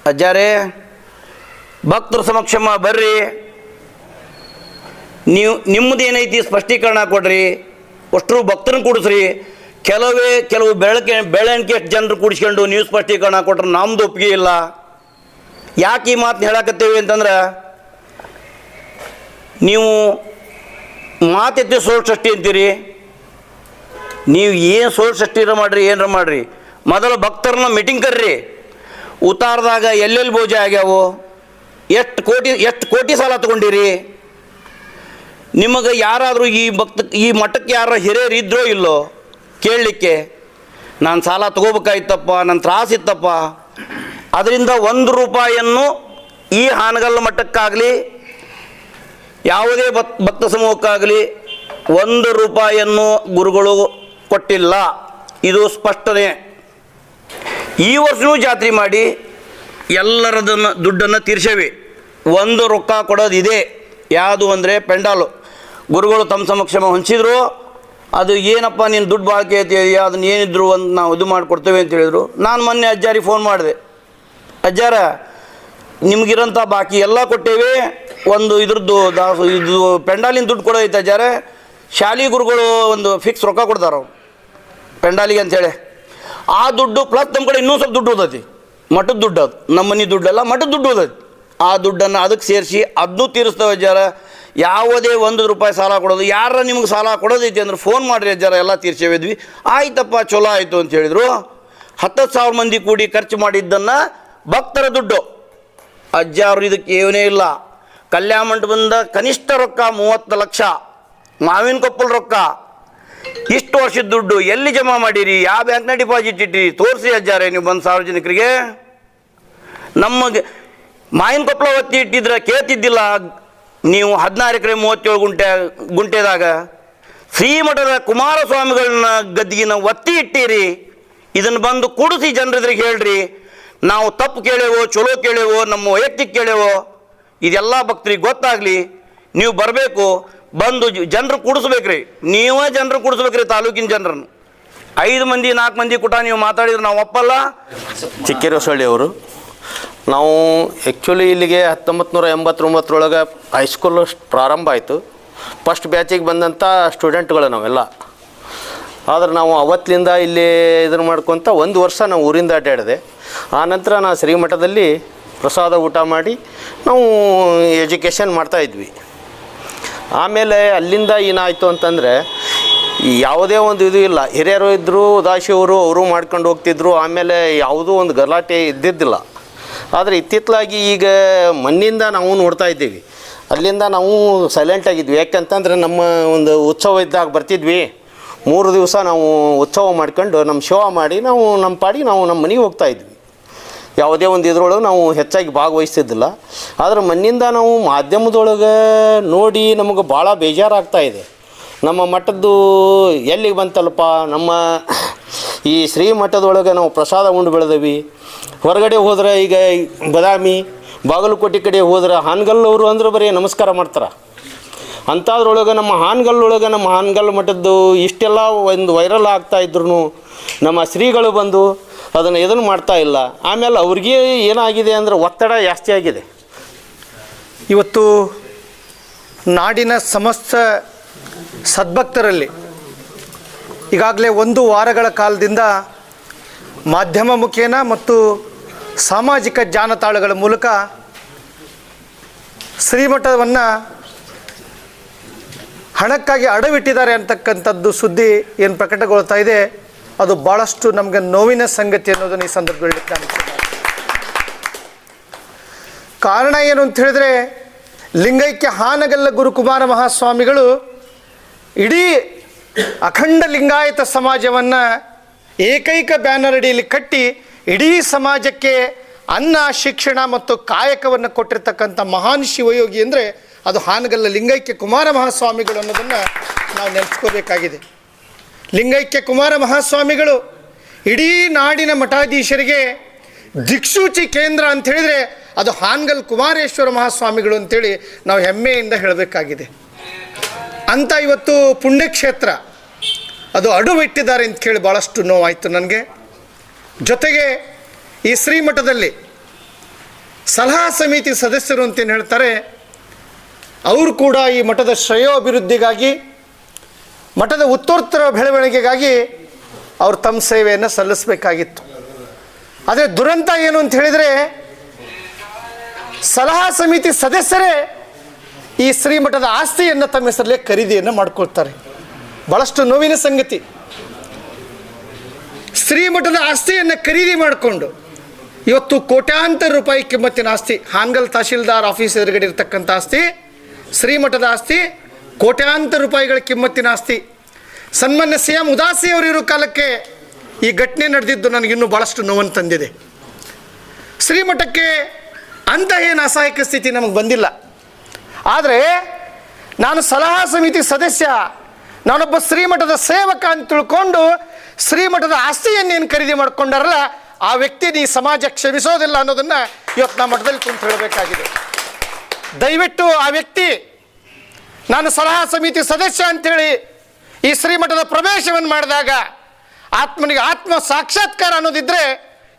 ಅಜ್ಜಾರೇ, ಭಕ್ತರ ಸಮಕ್ಷಮ ಬರ್ರಿ. ನೀವು, ನಿಮ್ಮದು ಏನೈತಿ ಸ್ಪಷ್ಟೀಕರಣ ಕೊಡ್ರಿ, ಅಷ್ಟರು ಭಕ್ತರನ್ನ ಕೂಡಿಸ್ರಿ. ಕೆಲವೇ, ಕೆಲವು ಬೆಳಕೆ ಎಷ್ಟು ಜನರು ಕೂಡಿಸ್ಕೊಂಡು ನೀವು ಸ್ಪಷ್ಟೀಕರಣ ಕೊಟ್ರೆ ನಮ್ದು ಒಪ್ಪಿಗೆ ಇಲ್ಲ. ಯಾಕೆ ಈ ಮಾತನ್ನ ಹೇಳಕತ್ತೇವೆ ಅಂತಂದ್ರೆ, ನೀವು ಮಾತೆತ್ತಿ ಸೃಷ್ಟಿ ಅಂತೀರಿ. ನೀವು ಏನು ಸೋಲ್ ಸೃಷ್ಟಿರ ಮಾಡ್ರಿ, ಏನರ ಮಾಡ್ರಿ. ಮೊದಲು ಭಕ್ತರನ್ನ ಮೀಟಿಂಗ್ ಕರ್ರಿ. ಉತ್ತಾರದಾಗ ಎಲ್ಲೆಲ್ಲಿ ಭೋಜ ಆಗ್ಯಾವು? ಎಷ್ಟು ಕೋಟಿ ಎಷ್ಟು ಕೋಟಿ ಸಾಲ ತಗೊಂಡಿರಿ? ನಿಮಗೆ ಯಾರಾದರೂ ಈ ಭಕ್ತ, ಈ ಮಠಕ್ಕೆ ಯಾರ ಹಿರಿಯರು ಇದ್ರೋ ಇಲ್ಲೋ? ಕೇಳಲಿಕ್ಕೆ. ನಾನು ಸಾಲ ತಗೋಬೇಕಾಯ್ತಪ್ಪ ನನ್ನ ತ್ರಾಸಿತ್ತಪ್ಪ ಅದರಿಂದ ಒಂದು ರೂಪಾಯಿಯನ್ನು ಈ ಹಾನಗಲ್ ಮಠಕ್ಕಾಗಲಿ, ಯಾವುದೇ ಭಕ್, ಭಕ್ತ ಸಮೂಹಕ್ಕಾಗಲಿ ಒಂದು ರೂಪಾಯಿಯನ್ನು ಗುರುಗಳು ಕೊಟ್ಟಿಲ್ಲ. ಇದು ಸ್ಪಷ್ಟನೆ. ಈ ವರ್ಷವೂ ಜಾತ್ರೆ ಮಾಡಿ ಎಲ್ಲರದನ್ನು ದುಡ್ಡನ್ನು ತೀರ್ಸೇವಿ. ಒಂದು ರೊಕ್ಕ ಕೊಡೋದು ಇದೆ. ಯಾವುದು ಅಂದರೆ ಪೆಂಡಾಲು. ಗುರುಗಳು ತಮ್ಮ ಸಮಕ್ಷಮ ಹೊಂಚಿದ್ರು ಅದು ಏನಪ್ಪ ನೀನು ದುಡ್ಡು ಬಾಳಿಕೆ ಐತಿ ಅದನ್ನ ಏನಿದ್ರು ಅಂತ ನಾವು ಇದು ಮಾಡಿಕೊಡ್ತೇವೆ ಅಂತ ಹೇಳಿದರು. ನಾನು ಮೊನ್ನೆ ಅಜ್ಜಾರಿಗೆ ಫೋನ್ ಮಾಡಿದೆ. ಅಜ್ಜಾರ ನಿಮಗಿರೋಂಥ ಬಾಕಿ ಎಲ್ಲ ಕೊಟ್ಟೇವೆ. ಒಂದು ಇದ್ರದ್ದು ದಾಸು, ಇದು ಪೆಂಡಾಲಿನ ದುಡ್ಡು ಕೊಡೋದೈತೆ ಅಜ್ಜಾರ. ಶಾಲಿ ಗುರುಗಳು ಒಂದು ಫಿಕ್ಸ್ ರೊಕ್ಕ ಕೊಡ್ತಾರೆ ಪೆಂಡಾಲಿಗೆ ಅಂತೇಳಿ ಆ ದುಡ್ಡು ಪ್ಲಸ್ ನಮ್ಮ ಕಡೆ ಇನ್ನೂ ಸ್ವಲ್ಪ ದುಡ್ಡು ಹೋದತಿ. ಮಠದ ದುಡ್ಡು ಅದು. ನಮ್ಮ ಮನೆ ದುಡ್ಡಲ್ಲ, ಮಠದ ದುಡ್ಡು ಹೋದತಿ. ಆ ದುಡ್ಡನ್ನು ಅದಕ್ಕೆ ಸೇರಿಸಿ ಅದನ್ನೂ ತೀರಿಸ್ತೇವೆ ಅಜ್ಜಾರ. ಯಾವುದೇ ಒಂದು ರೂಪಾಯಿ ಸಾಲ ಕೊಡೋದು ಯಾರ ನಿಮ್ಗೆ ಸಾಲ ಕೊಡೋದೈತಿ ಅಂದ್ರೆ ಫೋನ್ ಮಾಡಿರಿ ಅಜ್ಜಾರ, ಎಲ್ಲ ತೀರ್ಸೇವಿದ್ವಿ ಆಯ್ತಪ್ಪ, ಚಲೋ ಆಯಿತು ಅಂತ ಹೇಳಿದರು. ಹತ್ತತ್ತು ಸಾವಿರ ಮಂದಿ ಕೂಡಿ ಖರ್ಚು ಮಾಡಿದ್ದನ್ನು ಭಕ್ತರ ದುಡ್ಡು. ಅಜ್ಜ ಅಜ್ಜಾರು ಇದಕ್ಕೆ ಏನೇ ಇಲ್ಲ. ಕಲ್ಯಾಣ ಮಂಟಪದಿಂದ ಕನಿಷ್ಠ ರೊಕ್ಕ ಮೂವತ್ತು ಲಕ್ಷ. ಮಾವಿನ ಕೊಪ್ಪಲ್ ರೊಕ್ಕ. ಇಷ್ಟು ವರ್ಷದ ದುಡ್ಡು ಎಲ್ಲಿ ಜಮಾ ಮಾಡಿರಿ? ಯಾವ ಬ್ಯಾಂಕ್ನ ಡಿಪಾಸಿಟ್ ಇಟ್ಟಿರಿ? ತೋರಿಸಿ ಅಜ್ಜಾರೆ ನೀವು ಬಂದು ಸಾರ್ವಜನಿಕರಿಗೆ ನಮಗೆ ಮಾಯಿನ ಕೊಪ್ಪಳ ಒತ್ತಿ ಇಟ್ಟಿದ್ರೆ ಕೇಳ್ತಿದ್ದಿಲ್ಲ. ನೀವು ಹದಿನಾರು ಎಕರೆ ಮೂವತ್ತೇಳು ಗುಂಟೆ, ಗುಂಟೆದಾಗ ಶ್ರೀಮಠದ ಕುಮಾರಸ್ವಾಮಿಗಳನ್ನ ಗದ್ದಿಗಿನ ಒತ್ತಿ ಇಟ್ಟಿರಿ. ಇದನ್ನು ಬಂದು ಕುಡಿಸಿ ಜನರದ್ರಿಗೆ ಹೇಳ್ರಿ. ನಾವು ತಪ್ಪು ಕೇಳೇವೋ, ಚಲೋ ಕೇಳೇವೋ, ನಮ್ಮ ವೈಯಕ್ತಿಕ ಕೇಳೇವೋ, ಇದೆಲ್ಲ ಭಕ್ತರಿಗೆ ಗೊತ್ತಾಗಲಿ. ನೀವು ಬರಬೇಕು. ಬಂದು ಜನರು ಕೂಡಿಸ್ಬೇಕ್ರಿ. ನೀವೇ ಜನರು ಕೂಡಿಸ್ಬೇಕ್ರಿ ತಾಲೂಕಿನ ಜನರನ್ನು. ಐದು ಮಂದಿ, ನಾಲ್ಕು ಮಂದಿ ಕೂಟ ನೀವು ಮಾತಾಡಿದ್ರೆ ನಾವು ಒಪ್ಪಲ್ಲ? ಚಿಕ್ಕೇರಸಳ್ಳಿ ಅವರು, ನಾವು ಆ್ಯಕ್ಚುಲಿ ಇಲ್ಲಿಗೆ ಹತ್ತೊಂಬತ್ತು ನೂರ ಎಂಬತ್ತೊಂಬತ್ತರೊಳಗೆ ಹೈಸ್ಕೂಲ್ ಪ್ರಾರಂಭ ಆಯಿತು. ಫಸ್ಟ್ ಬ್ಯಾಚಿಗೆ ಬಂದಂಥ ಸ್ಟೂಡೆಂಟ್ಗಳು ನಾವೆಲ್ಲ. ಆದ್ರೆ ನಾವು ಅವತ್ತಿನಿಂದ ಇಲ್ಲಿ ಇದನ್ನು ಮಾಡ್ಕೊತ ಒಂದು ವರ್ಷ ನಾವು ಊರಿಂದ ಅಡ್ಡಾಡಿದೆ. ಆನಂತರ ನಾವು ಶ್ರೀಮಠದಲ್ಲಿ ಪ್ರಸಾದ ಊಟ ಮಾಡಿ ನಾವು ಎಜುಕೇಷನ್ ಮಾಡ್ತಾಯಿದ್ವಿ ಆಮೇಲೆ ಅಲ್ಲಿಂದ ಏನಾಯಿತು ಅಂತಂದರೆ, ಯಾವುದೇ ಒಂದು ಇದು ಇಲ್ಲ. ಹಿರಿಯರು ಇದ್ದರು ಉದಾಸಿಯವರು ಅವರು ಮಾಡ್ಕೊಂಡು ಹೋಗ್ತಿದ್ರು. ಆಮೇಲೆ ಯಾವುದೂ ಒಂದು ಗಲಾಟೆ ಇದ್ದಿದ್ದಿಲ್ಲ. ಆದರೆ ಇತ್ತಿತ್ತಲಾಗಿ ಈಗ ಮಣ್ಣಿಂದ ನಾವು ನೋಡ್ತಾ ಇದ್ದೀವಿ. ಅಲ್ಲಿಂದ ನಾವು ಸೈಲೆಂಟ್ ಆಗಿದ್ವಿ. ಯಾಕಂತಂದ್ರೆ ನಮ್ಮ ಒಂದು ಉತ್ಸವ ಇದ್ದಾಗ ಬರ್ತಿದ್ವಿ. ಮೂರು ದಿವಸ ನಾವು ಉತ್ಸವ ಮಾಡ್ಕೊಂಡು, ನಮ್ಮ ಶೋ ಮಾಡಿ, ನಾವು ನಮ್ಮ ಪಾಡಿಗೆ ನಾವು ನಮ್ಮ ಮನೆಗೆ ಹೋಗ್ತಾ ಇದ್ವಿ. ಯಾವುದೇ ಒಂದು ಇದ್ರೊಳಗೆ ನಾವು ಹೆಚ್ಚಾಗಿ ಭಾಗವಹಿಸ್ತಿದ್ದಿಲ್ಲ. ಆದರೆ ಮಣ್ಣಿಂದ ನಾವು ಮಾಧ್ಯಮದೊಳಗೆ ನೋಡಿ ನಮಗೆ ಭಾಳ ಬೇಜಾರಾಗ್ತಾ ಇದೆ. ನಮ್ಮ ಮಠದ್ದು ಎಲ್ಲಿಗೆ ಬಂತಲ್ಲಪ್ಪ, ನಮ್ಮ ಈ ಶ್ರೀ ಮಠದೊಳಗೆ ನಾವು ಪ್ರಸಾದ ಉಂಡು ಬೆಳೆದವಿ. ಹೊರಗಡೆ ಹೋದ್ರೆ ಈಗ ಬದಾಮಿ, ಬಾಗಲಕೋಟೆ ಕಡೆ ಹೋದ್ರೆ ಹಾನಗಲ್ಲವರು ಅಂದ್ರೆ ಬರೀ ನಮಸ್ಕಾರ ಮಾಡ್ತಾರೆ. ಅಂಥದ್ರೊಳಗೆ ನಮ್ಮ ಹಾನಗಲ್ಲೊಳಗೆ ನಮ್ಮ ಹಾನಗಲ್ ಮಠದ್ದು ಇಷ್ಟೆಲ್ಲ ಒಂದು ವೈರಲ್ ಆಗ್ತಾ ಇದ್ರು ನಮ್ಮ ಶ್ರೀಗಳು ಬಂದು ಅದನ್ನು ಇದನ್ನು ಮಾಡ್ತಾ ಇಲ್ಲ. ಆಮೇಲೆ ಅವ್ರಿಗೆ ಏನಾಗಿದೆ ಅಂದರೆ ಒತ್ತಡ ಜಾಸ್ತಿ ಆಗಿದೆ. ಇವತ್ತು ನಾಡಿನ ಸಮಸ್ತ ಸದ್ಭಕ್ತರಲ್ಲಿ ಈಗಾಗಲೇ ಒಂದು ವಾರಗಳ ಕಾಲದಿಂದ ಮಾಧ್ಯಮ ಮುಖೇನ ಮತ್ತು ಸಾಮಾಜಿಕ ಜಾಲತಾಣಗಳ ಮೂಲಕ ಶ್ರೀಮಠವನ್ನು ಹಣಕ್ಕಾಗಿ ಅಡವಿಟ್ಟಿದ್ದಾರೆ ಅಂತಕ್ಕಂಥದ್ದು ಸುದ್ದಿ ಏನು ಪ್ರಕಟಗೊಳ್ತಾ ಇದೆ. ಅದು ಭಾಳಷ್ಟು ನಮಗೆ ನೋವಿನ ಸಂಗತಿ ಅನ್ನೋದನ್ನು ಈ ಸಂದರ್ಭದಲ್ಲಿ ಕಾರಣ ಏನು ಅಂತ ಹೇಳಿದ್ರೆ, ಲಿಂಗೈಕ್ಯ ಹಾನಗಲ್ಲ ಗುರುಕುಮಾರ ಮಹಾಸ್ವಾಮಿಗಳು ಇಡೀ ಅಖಂಡ ಲಿಂಗಾಯತ ಸಮಾಜವನ್ನು ಏಕೈಕ ಬ್ಯಾನರ್ ಅಡಿಯಲ್ಲಿ ಕಟ್ಟಿ ಇಡೀ ಸಮಾಜಕ್ಕೆ ಅನ್ನ, ಶಿಕ್ಷಣ ಮತ್ತು ಕಾಯಕವನ್ನು ಕೊಟ್ಟಿರ್ತಕ್ಕಂಥ ಮಹಾನ್ ಶಿವಯೋಗಿ ಅಂದರೆ ಅದು ಹಾನಗಲ್ಲ ಲಿಂಗೈಕ್ಯ ಕುಮಾರ ಮಹಾಸ್ವಾಮಿಗಳು ಅನ್ನೋದನ್ನು ನಾವು ನೆನೆಸ್ಕೋಬೇಕಾಗಿದೆ. ಲಿಂಗೈಕ್ಯ ಕುಮಾರ ಮಹಾಸ್ವಾಮಿಗಳು, ಇಡೀ ನಾಡಿನ ಮಠಾಧೀಶರಿಗೆ ದಿಕ್ಸೂಚಿ ಕೇಂದ್ರ ಅಂತ ಹೇಳಿದರೆ ಅದು ಹಾನ್ಗಲ್ ಕುಮಾರೇಶ್ವರ ಮಹಾಸ್ವಾಮಿಗಳು ಅಂತೇಳಿ ನಾವು ಹೆಮ್ಮೆಯಿಂದ ಹೇಳಬೇಕಾಗಿದೆ. ಅಂತ ಇವತ್ತು ಪುಣ್ಯಕ್ಷೇತ್ರ, ಅದು ಅಡುಬಿಟ್ಟಿದ್ದಾರೆ ಅಂತ ಕೇಳಿ ಭಾಳಷ್ಟು ನೋವಾಯಿತು ನನಗೆ. ಜೊತೆಗೆ ಈ ಶ್ರೀಮಠದಲ್ಲಿ ಸಲಹಾ ಸಮಿತಿ ಸದಸ್ಯರು ಅಂತೇನು ಹೇಳ್ತಾರೆ, ಅವರು ಕೂಡ ಈ ಮಠದ ಶ್ರೇಯೋಭಿವೃದ್ಧಿಗಾಗಿ ಮಠದ ಉತ್ತೋತ್ತರ ಬೆಳವಣಿಗೆಗಾಗಿ ಅವರು ತಮ್ಮ ಸೇವೆಯನ್ನು ಸಲ್ಲಿಸಬೇಕಾಗಿತ್ತು. ಆದರೆ ದುರಂತ ಏನು ಅಂತ ಹೇಳಿದರೆ ಸಲಹಾ ಸಮಿತಿ ಸದಸ್ಯರೇ ಈ ಶ್ರೀಮಠದ ಆಸ್ತಿಯನ್ನು ತಮ್ಮ ಹೆಸರಲ್ಲೇ ಖರೀದಿಯನ್ನು ಮಾಡ್ಕೊಳ್ತಾರೆ. ಭಾಳಷ್ಟು ನೋವಿನ ಸಂಗತಿ. ಶ್ರೀಮಠದ ಆಸ್ತಿಯನ್ನು ಖರೀದಿ ಮಾಡಿಕೊಂಡು ಇವತ್ತು ಕೋಟ್ಯಾಂತರ ರೂಪಾಯಿ ಕಿಮ್ಮತ್ತಿನ ಆಸ್ತಿ, ಹಾನ್ಗಲ್ ತಹಶೀಲ್ದಾರ್ ಆಫೀಸ್ ಎದುರುಗಡೆ ಇರತಕ್ಕಂಥ ಆಸ್ತಿ, ಶ್ರೀಮಠದ ಆಸ್ತಿ ಕೋಟ್ಯಾಂತರ ರೂಪಾಯಿಗಳ ಕಿಮ್ಮತ್ತಿನ ಆಸ್ತಿ. ಸನ್ಮಾನ್ಯ ಸಿ ಎಂ ಉದಾಸಿ ಅವರಿರೋ ಇರೋ ಕಾಲಕ್ಕೆ ಈ ಘಟನೆ ನಡೆದಿದ್ದು ನನಗಿನ್ನೂ ಭಾಳಷ್ಟು ನೋವನ್ನು ತಂದಿದೆ. ಶ್ರೀಮಠಕ್ಕೆ ಅಂತಹ ಏನು ಅಸಹಾಯಕ ಸ್ಥಿತಿ ನಮಗೆ ಬಂದಿಲ್ಲ. ಆದರೆ ನಾನು ಸಲಹಾ ಸಮಿತಿ ಸದಸ್ಯ, ನಾನೊಬ್ಬ ಶ್ರೀಮಠದ ಸೇವಕ ಅಂತ ತಿಳ್ಕೊಂಡು ಶ್ರೀಮಠದ ಆಸ್ತಿಯನ್ನೇನು ಖರೀದಿ ಮಾಡಿಕೊಂಡಾರಲ್ಲ, ಆ ವ್ಯಕ್ತಿ ಈ ಸಮಾಜ ಕ್ಷಮಿಸೋದಿಲ್ಲ ಅನ್ನೋದನ್ನು ಇವತ್ತು ನಮ್ಮ ಮಠದಲ್ಲಿ ಕುಂತು ಹೇಳಬೇಕಾಗಿದೆ. ದಯವಿಟ್ಟು ಆ ವ್ಯಕ್ತಿ ನಾನು ಸಲಹಾ ಸಮಿತಿ ಸದಸ್ಯ ಅಂತೇಳಿ ಈ ಶ್ರೀಮಠದ ಪ್ರವೇಶವನ್ನು ಮಾಡಿದಾಗ ಆತ್ಮನಿಗೆ ಆತ್ಮ ಸಾಕ್ಷಾತ್ಕಾರ ಅನ್ನೋದಿದ್ರೆ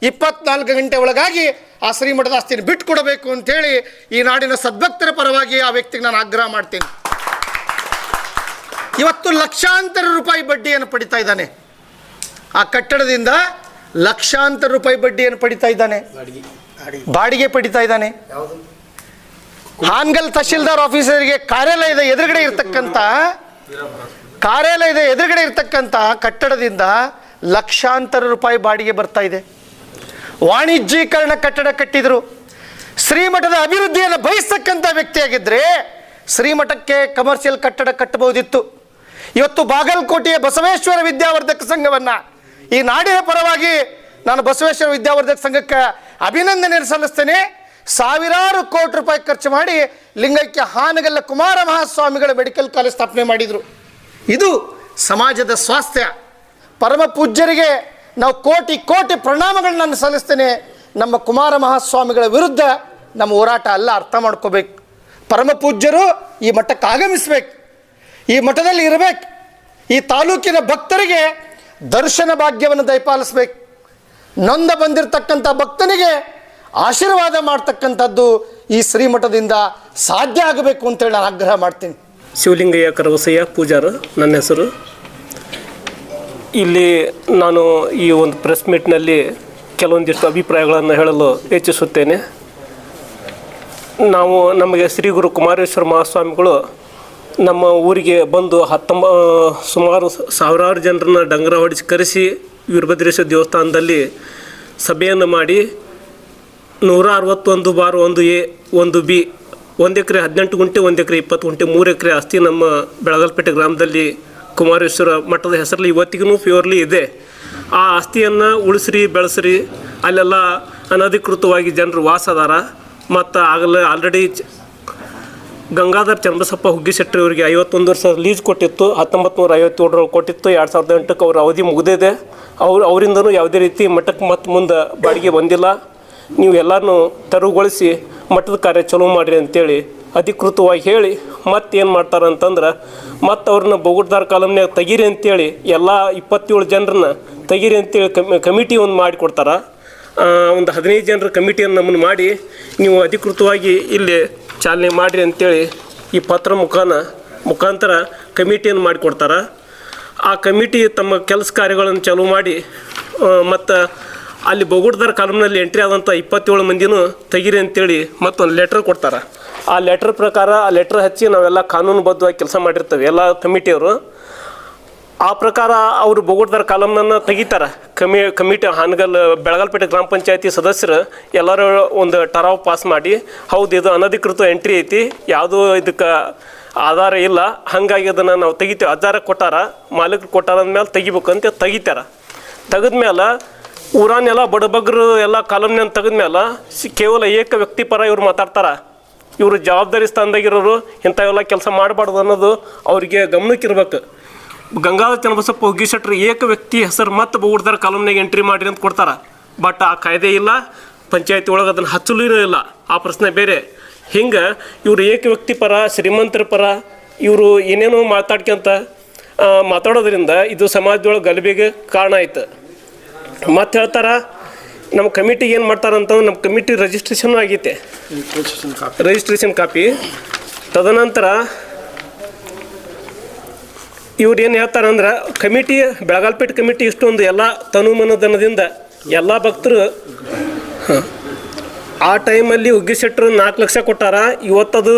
ಇಪ್ಪತ್ನಾಲ್ಕು ಗಂಟೆ ಒಳಗಾಗಿ ಆ ಶ್ರೀಮಠದ ಆಸ್ತಿನ ಬಿಟ್ಕೊಡಬೇಕು ಅಂತೇಳಿ ಈ ನಾಡಿನ ಸದ್ಭಕ್ತರ ಪರವಾಗಿ ಆ ವ್ಯಕ್ತಿಗೆ ನಾನು ಆಗ್ರಹ ಮಾಡ್ತೀನಿ. ಇವತ್ತು ಲಕ್ಷಾಂತರ ರೂಪಾಯಿ ಬಡ್ಡಿಯನ್ನು ಪಡಿತಾ ಇದ್ದಾನೆ. ಆ ಕಟ್ಟಡದಿಂದ ಲಕ್ಷಾಂತರ ರೂಪಾಯಿ ಬಡ್ಡಿಯನ್ನು ಪಡಿತಾ ಇದ್ದಾನೆ. ಬಾಡಿಗೆ. ಪಡಿತಾ ಇದ್ದಾನೆ. ಹಾನ್ಗಲ್ ತಹಶೀಲ್ದಾರ್ ಆಫೀಸರಿಗೆ ಕಾರ್ಯಾಲಯದ ಎದುರುಗಡೆ ಇರತಕ್ಕಂಥ ಕಾರ್ಯಾಲಯದ ಎದುರುಗಡೆ ಇರತಕ್ಕಂಥ ಕಟ್ಟಡದಿಂದ ಲಕ್ಷಾಂತರ ರೂಪಾಯಿ ಬಾಡಿಗೆ ಬರ್ತಾ ಇದೆ. ವಾಣಿಜ್ಯೀಕರಣ ಕಟ್ಟಡ ಕಟ್ಟಿದ್ರು. ಶ್ರೀಮಠದ ಅಭಿವೃದ್ಧಿಯನ್ನು ಬಯಸ್ತಕ್ಕಂಥ ವ್ಯಕ್ತಿಯಾಗಿದ್ದರೆ ಶ್ರೀಮಠಕ್ಕೆ ಕಮರ್ಷಿಯಲ್ ಕಟ್ಟಡ ಕಟ್ಟಬಹುದಿತ್ತು. ಇವತ್ತು ಬಾಗಲಕೋಟೆಯ ಬಸವೇಶ್ವರ ವಿದ್ಯಾವರ್ಧಕ ಸಂಘವನ್ನು ಈ ನಾಡಿನ ಪರವಾಗಿ ನಾನು ಬಸವೇಶ್ವರ ವಿದ್ಯಾವರ್ಧಕ ಸಂಘಕ್ಕೆ ಅಭಿನಂದನೆ ಸಲ್ಲಿಸ್ತೇನೆ. ಸಾವಿರಾರು ಕೋಟಿ ರೂಪಾಯಿ ಖರ್ಚು ಮಾಡಿ ಲಿಂಗೈಕ್ಯ ಹಾನಗಲ್ಲ ಕುಮಾರ ಮಹಾಸ್ವಾಮಿಗಳ ಮೆಡಿಕಲ್ ಕಾಲೇಜ್ ಸ್ಥಾಪನೆ ಮಾಡಿದರು. ಇದು ಸಮಾಜದ ಸ್ವಾಸ್ಥ್ಯ. ಪರಮ ಪೂಜ್ಯರಿಗೆ ನಾವು ಕೋಟಿ ಕೋಟಿ ಪ್ರಣಾಮಗಳನ್ನು ನಾನು ಸಲ್ಲಿಸ್ತೇನೆ. ನಮ್ಮ ಕುಮಾರ ಮಹಾಸ್ವಾಮಿಗಳ ವಿರುದ್ಧ ನಮ್ಮ ಹೋರಾಟ ಅಲ್ಲ ಅರ್ಥ ಮಾಡ್ಕೋಬೇಕು. ಪರಮ ಪೂಜ್ಯರು ಈ ಮಠಕ್ಕೆ ಆಗಮಿಸ್ಬೇಕು. ಈ ಮಠದಲ್ಲಿ ಇರಬೇಕು. ಈ ತಾಲೂಕಿನ ಭಕ್ತರಿಗೆ ದರ್ಶನ ಭಾಗ್ಯವನ್ನು ದಯಪಾಲಿಸ್ಬೇಕು. ನೊಂದ ಬಂದಿರತಕ್ಕಂಥ ಭಕ್ತನಿಗೆ ಆಶೀರ್ವಾದ ಮಾಡ್ತಕ್ಕಂಥದ್ದು ಈ ಶ್ರೀಮಠದಿಂದ ಸಾಧ್ಯ ಆಗಬೇಕು ಅಂತೇಳಿ ನಾನು ಆಗ್ರಹ ಮಾಡ್ತೀನಿ. ಶಿವಲಿಂಗಯ್ಯ ಕರವಸಯ್ಯ ಪೂಜಾರು, ನನ್ನ ಹೆಸರು. ಇಲ್ಲಿ ನಾನು ಈ ಒಂದು ಪ್ರೆಸ್ ಮೀಟ್ನಲ್ಲಿ ಕೆಲವೊಂದಿಷ್ಟು ಅಭಿಪ್ರಾಯಗಳನ್ನು ಹೇಳಲು ಹೆಚ್ಚಿಸುತ್ತೇನೆ ನಾವು ನಮಗೆ ಶ್ರೀ ಗುರು ಕುಮಾರೇಶ್ವರ ಮಹಾಸ್ವಾಮಿಗಳು ನಮ್ಮ ಊರಿಗೆ ಬಂದು ಹತ್ತೊಂಬ ಸುಮಾರು ಸಾವಿರಾರು ಜನರನ್ನು ಡಂಗರ ಹೊಡಿಸಿ ಕರೆಸಿ ವೀರಭದ್ರೇಶ್ವರ ದೇವಸ್ಥಾನದಲ್ಲಿ ಸಭೆಯನ್ನು ಮಾಡಿ ನೂರ ಅರವತ್ತೊಂದು ಬಾರ್ ಒಂದು ಎ, ಒಂದು ಬಿ, ಒಂದು ಎಕರೆ ಹದಿನೆಂಟು ಗುಂಟೆ, ಒಂದು ಎಕರೆ ಇಪ್ಪತ್ತು ಗುಂಟೆ, ಮೂರು ಎಕರೆ ಆಸ್ತಿ ನಮ್ಮ ಬೆಳಗಲ್ಪೇಟೆ ಗ್ರಾಮದಲ್ಲಿ ಕುಮಾರೇಶ್ವರ ಮಠದ ಹೆಸರಲ್ಲಿ ಇವತ್ತಿಗೂ ಪ್ಯೂರ್ಲಿ ಇದೆ. ಆ ಆಸ್ತಿಯನ್ನು ಉಳಿಸ್ರಿ, ಬೆಳೆಸ್ರಿ, ಅಲ್ಲೆಲ್ಲ ಅನಧಿಕೃತವಾಗಿ ಜನರು ವಾಸ ಅದಾರ ಮತ್ತು ಆಗಲೇ ಆಲ್ರೆಡಿ ಗಂಗಾಧರ್ ಚನ್ನಬಸಪ್ಪ ಹುಗ್ಗಿಶೆಟ್ಟಿ ಅವರಿಗೆ ಐವತ್ತೊಂದು ವರ್ಷ ಲೀಸ್ ಕೊಟ್ಟಿತ್ತು ಹತ್ತೊಂಬತ್ತು ನೂರ ಐವತ್ತೇಳರಲ್ಲಿ ಕೊಟ್ಟಿತ್ತು, ಎರಡು ಸಾವಿರದ ಎಂಟಕ್ಕೆ ಅವ್ರ ಅವಧಿ ಮುಗಿದಿದೆ. ಅವ್ರು, ಅವರಿಂದನೂ ಯಾವುದೇ ರೀತಿ ಮಠಕ್ಕೆ ಮತ್ತೆ ಮುಂದೆ ಬಾಡಿಗೆ ಬಂದಿಲ್ಲ. ನೀವು ಎಲ್ಲರನ್ನೂ ತೆರವುಗೊಳಿಸಿ ಮಠದ ಕಾರ್ಯ ಚಲೋ ಮಾಡಿರಿ ಅಂತೇಳಿ ಅಧಿಕೃತವಾಗಿ ಹೇಳಿ ಮತ್ತೇನು ಮಾಡ್ತಾರೆ ಅಂತಂದ್ರೆ ಮತ್ತೆ ಅವ್ರನ್ನ ಬೊಗುಟ್ದಾರ್ ಕಾಲಮ್ನ್ಯಾಗ ತೆಗೀರಿ ಅಂತೇಳಿ ಎಲ್ಲ ಇಪ್ಪತ್ತೇಳು ಜನರನ್ನ ತೆಗೀರಿ ಅಂತೇಳಿ ಕಮಿ, ಕಮಿಟಿ ಒಂದು ಮಾಡಿಕೊಡ್ತಾರೆ ಒಂದು ಹದಿನೈದು ಜನರ ಕಮಿಟಿಯನ್ನು ನಮ್ಮನ್ನು ಮಾಡಿ ನೀವು ಅಧಿಕೃತವಾಗಿ ಇಲ್ಲಿ ಚಾಲನೆ ಮಾಡಿರಿ ಅಂತೇಳಿ ಈ ಪತ್ರ ಮುಖಾನ, ಮುಖಾಂತರ ಕಮಿಟಿಯನ್ನು ಮಾಡಿಕೊಡ್ತಾರೆ ಆ ಕಮಿಟಿ ತಮ್ಮ ಕೆಲಸ ಕಾರ್ಯಗಳನ್ನು ಚಾಲೂ ಮಾಡಿ ಮತ್ತು ಅಲ್ಲಿ ಬೊಗುಡ್ದಾರ ಕಾಲಮ್ನಲ್ಲಿ ಎಂಟ್ರಿ ಆದಂಥ ಇಪ್ಪತ್ತೇಳು ಮಂದಿನೂ ತೆಗೀರಿ ಅಂತೇಳಿ ಮತ್ತೊಂದು ಲೆಟ್ರ್ ಕೊಡ್ತಾರೆ. ಆ ಲೆಟ್ರ್ ಪ್ರಕಾರ ಆ ಲೆಟ್ರ್ ಹಚ್ಚಿ ನಾವೆಲ್ಲ ಕಾನೂನುಬದ್ಧವಾಗಿ ಕೆಲಸ ಮಾಡಿರ್ತೇವೆ, ಎಲ್ಲ ಕಮಿಟಿಯವರು. ಆ ಪ್ರಕಾರ ಅವರು ಬೊಗುಡ್ದಾರ ಕಾಲಮ್ನನ್ನು ತೆಗಿತಾರೆ. ಕಮಿ, ಕಮಿಟಿ ಹಾನಗಲ್, ಬೆಳಗಲ್ಪೇಟೆ ಗ್ರಾಮ ಪಂಚಾಯತಿ ಸದಸ್ಯರು ಎಲ್ಲರೂ ಒಂದು ಟರಾವ್ ಪಾಸ್ ಮಾಡಿ, ಹೌದು ಇದು ಅನಧಿಕೃತ ಎಂಟ್ರಿ ಐತಿ, ಯಾವುದೂ ಇದಕ್ಕೆ ಆಧಾರ ಇಲ್ಲ, ಹಾಗಾಗಿ ಅದನ್ನು ನಾವು ತೆಗಿತೀವಿ. ಆಧಾರ ಕೊಟ್ಟಾರ, ಮಾಲೀಕರು ಕೊಟ್ಟಾರ ಅಂದಮೇಲೆ ತೆಗಿಬೇಕು ಅಂತ ತೆಗಿತಾರ. ತೆಗೆದ್ಮೇಲೆ ಊರಾನೆಲ್ಲ ಬಡಬಗ್ರು ಎಲ್ಲ ಕಾಲಮ್ನ ತೆಗೆದ್ಮೇಲೆ ಕೇವಲ ಏಕ ವ್ಯಕ್ತಿ ಪರ ಇವ್ರು ಮಾತಾಡ್ತಾರೆ. ಇವರು ಜವಾಬ್ದಾರಿ ಸ್ಥಾನದಾಗಿರೋರು ಇಂಥವೆಲ್ಲ ಕೆಲಸ ಮಾಡಬಾರ್ದು ಅನ್ನೋದು ಅವರಿಗೆ ಗಮನಕ್ಕಿರ್ಬೇಕು. ಗಂಗಾಧರ ಚನ್ನಬಸಪ್ಪ ಹುಗ್ಗಿಶೆಟ್ರು ಏಕ ವ್ಯಕ್ತಿ ಹೆಸರು ಮತ್ತೆ ಬೋಗ್ದಾರ ಕಾಲಮ್ನಾಗ ಎಂಟ್ರಿ ಮಾಡಿರಿ ಅಂತ ಕೊಡ್ತಾರೆ. ಬಟ್ ಆ ಕಾಯ್ದೆ ಇಲ್ಲ, ಪಂಚಾಯತಿ ಒಳಗೆ ಅದನ್ನು ಹಚ್ಚಲೂ ಇಲ್ಲ. ಆ ಪ್ರಶ್ನೆ ಬೇರೆ. ಹಿಂಗೆ ಇವರು ಏಕ ವ್ಯಕ್ತಿ ಪರ, ಶ್ರೀಮಂತರ ಪರ ಇವರು ಏನೇನೋ ಮಾತಾಡ್ಕೊಂತ ಮಾತಾಡೋದ್ರಿಂದ ಇದು ಸಮಾಜದೊಳಗೆ ಗಲಭೆಗೆ ಕಾರಣ ಆಯ್ತು. ಮತ್ತೆ ಹೇಳ್ತಾರ ನಮ್ಮ ಕಮಿಟಿ ಏನು ಮಾಡ್ತಾರಂತಂದ್ರೆ ನಮ್ಮ ಕಮಿಟಿ ರಿಜಿಸ್ಟ್ರೇಷನ್ ಆಗೈತೆ. ರಿಜಿಸ್ಟ್ರೇಷನ್ ಕಾಪಿ ತದನಂತರ ಇವ್ರು ಏನು ಹೇಳ್ತಾರಂದ್ರೆ ಕಮಿಟಿ ಬೆಳಗಾಲ್ಪೇಟೆ ಕಮಿಟಿ ಇಷ್ಟೊಂದು ಎಲ್ಲ ತನುಮನದನದಿಂದ ಎಲ್ಲ ಭಕ್ತರು ಆ ಟೈಮಲ್ಲಿ ಉಗ್ಗಿಸೆಟ್ರು ನಾಲ್ಕು ಲಕ್ಷ ಕೊಟ್ಟಾರ. ಇವತ್ತದು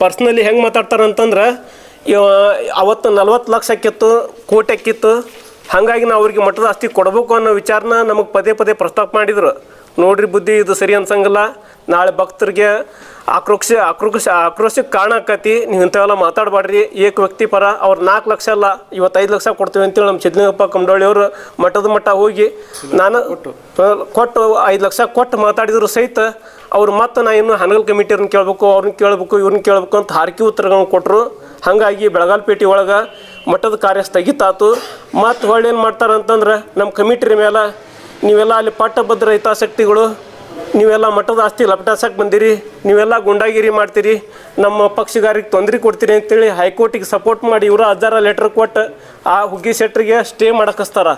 ಪರ್ಸ್ನಲಿ ಹೆಂಗೆ ಮಾತಾಡ್ತಾರಂತಂದ್ರೆ ಇವ ಅವತ್ತು ನಲ್ವತ್ತು ಲಕ್ಷ ಆಕಿತ್ತು ಕೋಟಿ ಆಕ್ಕಿತ್ತು ಹಾಗಾಗಿ ನಾವು ಅವ್ರಿಗೆ ಮಠದ ಆಸ್ತಿ ಕೊಡಬೇಕು ಅನ್ನೋ ವಿಚಾರನ ನಮಗೆ ಪದೇ ಪದೇ ಪ್ರಸ್ತಾಪ ಮಾಡಿದರು. ನೋಡ್ರಿ ಬುದ್ಧಿ ಇದು ಸರಿ ಅನ್ಸಂಗಿಲ್ಲ. ನಾಳೆ ಭಕ್ತರಿಗೆ ಆಕ್ರೋಶ ಆಕ್ರೋಶ, ಆಕ್ರೋಶಕ್ಕೆ ಕಾರಣ ಆಕತಿ. ನೀವು ಇಂಥವೆಲ್ಲ ಮಾತಾಡಬೇಡ್ರಿ. ಏಕ ವ್ಯಕ್ತಿ ಪರ ಅವ್ರು ನಾಲ್ಕು ಲಕ್ಷ ಅಲ್ಲ ಇವತ್ತೈದು ಲಕ್ಷ ಕೊಡ್ತೀವಿ ಅಂತೇಳಿ ನಮ್ಮ ಸಿದ್ದಲಿಂಗಪ್ಪ ಅವರು ಮಠದ ಮಠ ಹೋಗಿ ನಾನು ಕೊಟ್ಟು ಐದು ಲಕ್ಷ ಕೊಟ್ಟು ಮಾತಾಡಿದ್ರು ಸಹಿತ ಅವ್ರು ಮತ್ತೆ ನಾ ಇನ್ನು ಹನಗಲ್ ಕಮಿಟಿಯವ್ರನ್ನ ಕೇಳಬೇಕು ಅವ್ರನ್ನ ಕೇಳಬೇಕು ಇವ್ರನ್ನ ಕೇಳಬೇಕು ಅಂತ ಹಾರಕಿ ಉತ್ತರಗಳನ್ನು ಕೊಟ್ಟರು ಹಾಗಾಗಿ ಬೆಳಗಾಲ್ಪೇಟೆ ಒಳಗೆ ಮಠದ ಕಾರ್ಯ ಸ್ಥಗಿತಾತು ಮತ್ತು ಏನು ಮಾಡ್ತಾರೆ ಅಂತಂದ್ರೆ ನಮ್ಮ ಕಮಿಟ್ರಿ ಮೇಲೆ ನೀವೆಲ್ಲ ಅಲ್ಲಿ ಪಟ್ಟಭದ್ರ ಹಿತಾಸಕ್ತಿಗಳು, ನೀವೆಲ್ಲ ಮಠದ ಆಸ್ತಿ ಲಪಟಾಸಕ್ಕೆ ಬಂದಿರಿ, ನೀವೆಲ್ಲ ಗುಂಡಾಗಿರಿ ಮಾಡ್ತೀರಿ, ನಮ್ಮ ಪಕ್ಷಗಾರಿಗೆ ತೊಂದರೆ ಕೊಡ್ತೀರಿ ಅಂತೇಳಿ ಹೈಕೋರ್ಟಿಗೆ ಸಪೋರ್ಟ್ ಮಾಡಿ ಇವರು ಹಜಾರ ಲೆಟ್ರ್ ಕೊಟ್ಟು ಆ ಹುಗ್ಗಿ ಸೆಟ್ರಿಗೆ ಸ್ಟೇ ಮಾಡಕಸ್ತಾರ.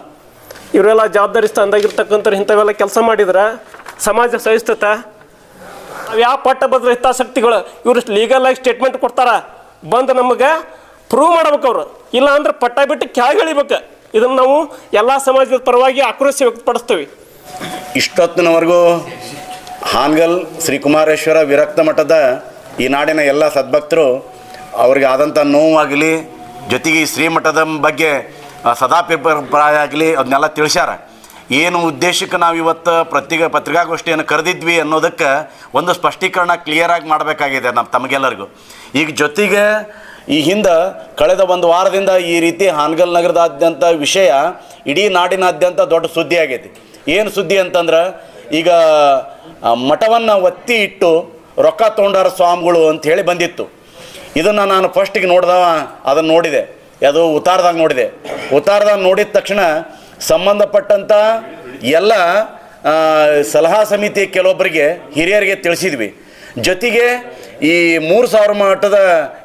ಇವರೆಲ್ಲ ಜವಾಬ್ದಾರಿ ಅಂದಾಗಿರ್ತಕ್ಕಂಥ ಇಂಥವೆಲ್ಲ ಕೆಲಸ ಮಾಡಿದ್ರೆ ಸಮಾಜ ಸಹಿಸ್ತತ ಯಾವ ಪಟ್ಟಭದ್ರ ಹಿತಾಸಕ್ತಿಗಳು, ಇವರು ಲೀಗಲ್ ಆಗಿ ಸ್ಟೇಟ್ಮೆಂಟ್ ಕೊಡ್ತಾರ, ಬಂದು ನಮಗೆ ಪ್ರೂವ್ ಮಾಡ್ಬೇಕು ಅವರು. ಇಲ್ಲ ಅಂದ್ರೆ ಪಟ್ಟ ಬಿಟ್ಟು ಕೆಳಗೆ ಇಳಿಬೇಕು ಇದನ್ನು ನಾವು ಎಲ್ಲ ಸಮಾಜದ ಪರವಾಗಿ ಆಕ್ರೋಶ ವ್ಯಕ್ತಪಡಿಸ್ತೀವಿ. ಇಷ್ಟೊತ್ತಿನವರೆಗೂ ಹಾನಗಲ್ ಶ್ರೀ ಕುಮಾರೇಶ್ವರ ವಿರಕ್ತ ಮಠದ ಈ ನಾಡಿನ ಎಲ್ಲ ಸದ್ಭಕ್ತರು ಅವ್ರಿಗೆ ಆದಂಥ ನೋವಾಗಲಿ, ಜೊತೆಗೆ ಈ ಶ್ರೀಮಠದ ಬಗ್ಗೆ ಸದಾ ಪ್ರಾಯ ಆಗಲಿ ಅದನ್ನೆಲ್ಲ ತಿಳಿಸ್ಯಾರ. ಏನು ಉದ್ದೇಶಕ್ಕೆ ನಾವು ಇವತ್ತು ಪ್ರತಿಗ ಪತ್ರಿಕಾಗೋಷ್ಠಿಯನ್ನು ಕರೆದಿದ್ವಿ ಅನ್ನೋದಕ್ಕೆ ಒಂದು ಸ್ಪಷ್ಟೀಕರಣ ಕ್ಲಿಯರಾಗಿ ಮಾಡಬೇಕಾಗಿದೆ ನಮ್ಮ ತಮಗೆಲ್ಲರಿಗೂ. ಈಗ ಜೊತೆಗೆ ಈ ಹಿಂದೆ ಕಳೆದ ಒಂದು ವಾರದಿಂದ ಈ ರೀತಿ ಹಾನಗಲ್ ನಗರದಾದ್ಯಂತ ವಿಷಯ ಇಡೀ ನಾಡಿನಾದ್ಯಂತ ದೊಡ್ಡ ಸುದ್ದಿ ಆಗೈತಿ. ಏನು ಸುದ್ದಿ ಅಂತಂದ್ರೆ, ಈಗ ಮಠವನ್ನು ಒತ್ತಿ ಇಟ್ಟು ರೊಕ್ಕ ತೊಗೊಂಡಾರ ಸ್ವಾಮಿಗಳು ಅಂತ ಹೇಳಿ ಬಂದಿತ್ತು. ಇದನ್ನು ನಾನು ಫಸ್ಟಿಗೆ ನೋಡ್ದವ, ಅದನ್ನು ನೋಡಿದೆ. ಅದು ಉತ್ತಾರದಾಗ ನೋಡಿದೆ. ಉತ್ತಾರದಾಗ ನೋಡಿದ ತಕ್ಷಣ ಸಂಬಂಧಪಟ್ಟಂಥ ಎಲ್ಲ ಸಲಹಾ ಸಮಿತಿ ಕೆಲವೊಬ್ಬರಿಗೆ ಹಿರಿಯರಿಗೆ ತಿಳಿಸಿದ್ವಿ. ಜೊತೆಗೆ ಈ ಮೂರು ಸಾವಿರ ಮಟ್ಟದ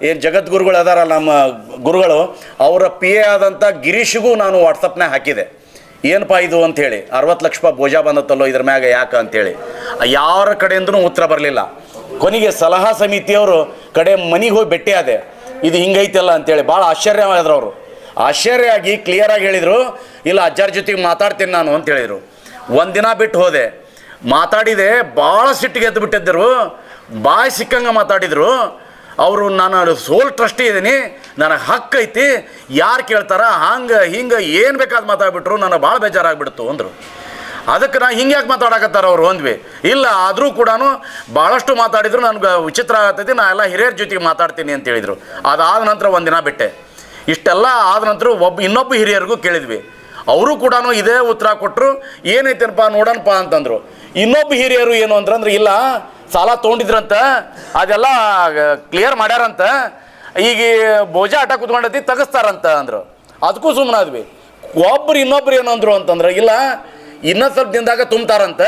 ಏನು ಜಗದ್ಗುರುಗಳು ಅದಾರಲ್ಲ ನಮ್ಮ ಗುರುಗಳು, ಅವರ ಪಿ ಎ ಆದಂಥ ಗಿರೀಶ್ಗೂ ನಾನು ವಾಟ್ಸಪ್ನಾಗ ಹಾಕಿದೆ. ಏನಪ್ಪ ಇದು ಅಂಥೇಳಿ ಅರವತ್ತು ಲಕ್ಷ ರೂಪಾಯಿ ಭೋಜ ಬಂದತ್ತಲ್ಲೋ ಇದ್ರ ಮ್ಯಾಗ ಯಾಕೆ ಅಂಥೇಳಿ ಯಾರ ಕಡೆಯಿಂದನು ಉತ್ತರ ಬರಲಿಲ್ಲ. ಕೊನೆಗೆ ಸಲಹಾ ಸಮಿತಿಯವರು ಕಡೆ ಮನೆಗೆ ಹೋಗಿ ಭೇಟಿ ಆದೆ. ಇದು ಹಿಂಗೈತಲ್ಲ ಅಂತೇಳಿ ಭಾಳ ಆಶ್ಚರ್ಯವಾದ್ರು ಅವರು. ಆಶ್ಚರ್ಯ ಆಗಿ ಕ್ಲಿಯರಾಗಿ ಹೇಳಿದರು, ಇಲ್ಲ, ಅಜ್ಜಾರ ಜೊತೆಗೆ ಮಾತಾಡ್ತೀನಿ ನಾನು ಅಂತ ಹೇಳಿದರು ಒಂದಿನ ಬಿಟ್ಟು ಹೋದೆ. ಮಾತಾಡಿದೆ ಭಾಳ ಸಿಟ್ಟಿಗೆ ಎದ್ದು ಬಿಟ್ಟಿದ್ದರು ಬಾಯಿ ಸಿಕ್ಕಂಗೆ ಮಾತಾಡಿದರು. ಅವರು, ನಾನು ಸೋಲ್ ಟ್ರಸ್ಟಿ ಇದ್ದೀನಿ. ನನಗೆ ಹಕ್ಕು ಐತಿ. ಯಾರು ಕೇಳ್ತಾರ? ಹಂಗೆ, ಹಿಂಗೆ, ಏನು ಬೇಕಾದ ಮಾತಾಡ್ಬಿಟ್ರು. ನನಗೆ ಭಾಳ ಬೇಜಾರಾಗ್ಬಿಡ್ತು, ಅಂದರು. ಅದಕ್ಕೆ ನಾ ಹಿಂಗೆ ಯಾಕೆ ಮಾತಾಡಕತ್ತಾರ ಅವ್ರು ಒಂದ್ವಿ ಇಲ್ಲ, ಆದರೂ ಕೂಡ ಭಾಳಷ್ಟು ಮಾತಾಡಿದ್ರು. ನನಗೆ ವಿಚಿತ್ರ ಆಗತ್ತೈತಿ ನಾ ಎಲ್ಲ ಹಿರಿಯರ ಜೊತೆಗೆ ಮಾತಾಡ್ತೀನಿ ಅಂತ ಹೇಳಿದರು. ಅದಾದ ನಂತರ ಒಂದಿನ ಬಿಟ್ಟೆ. ಇಷ್ಟೆಲ್ಲ ಆದ ನಂತರ ಒಬ್ಬ ಇನ್ನೊಬ್ಬ ಹಿರಿಯರಿಗೂ ಕೇಳಿದ್ವಿ. ಅವರು ಕೂಡ ಇದೇ ಉತ್ತರ ಕೊಟ್ಟರು ಏನೈತೇನಪ್ಪ? ನೋಡೋಣಪ್ಪ ಅಂತಂದರು. ಇನ್ನೊಬ್ಬ ಹಿರಿಯರು ಏನು ಅಂತಂದ್ರೆ, ಇಲ್ಲ ಸಾಲ ತೊಗೊಂಡಿದ್ರಂತ, ಅದೆಲ್ಲ ಕ್ಲಿಯರ್ ಮಾಡ್ಯಾರಂತ, ಈಗ ಭೋಜ ಆಟ ಕುತ್ಕೊಂಡೈತಿ ತೆಗಿಸ್ತಾರಂತ ಅಂದರು. ಅದಕ್ಕೂ ಸುಮ್ಮನಾದ್ವಿ ಒಬ್ರು ಇನ್ನೊಬ್ರು ಏನಂದ್ರು ಅಂತಂದ್ರೆ, ಇಲ್ಲ, ಇನ್ನೊಂದು ಸ್ವಲ್ಪ ದಿನದಾಗ ತುಂಬ್ತಾರಂತ,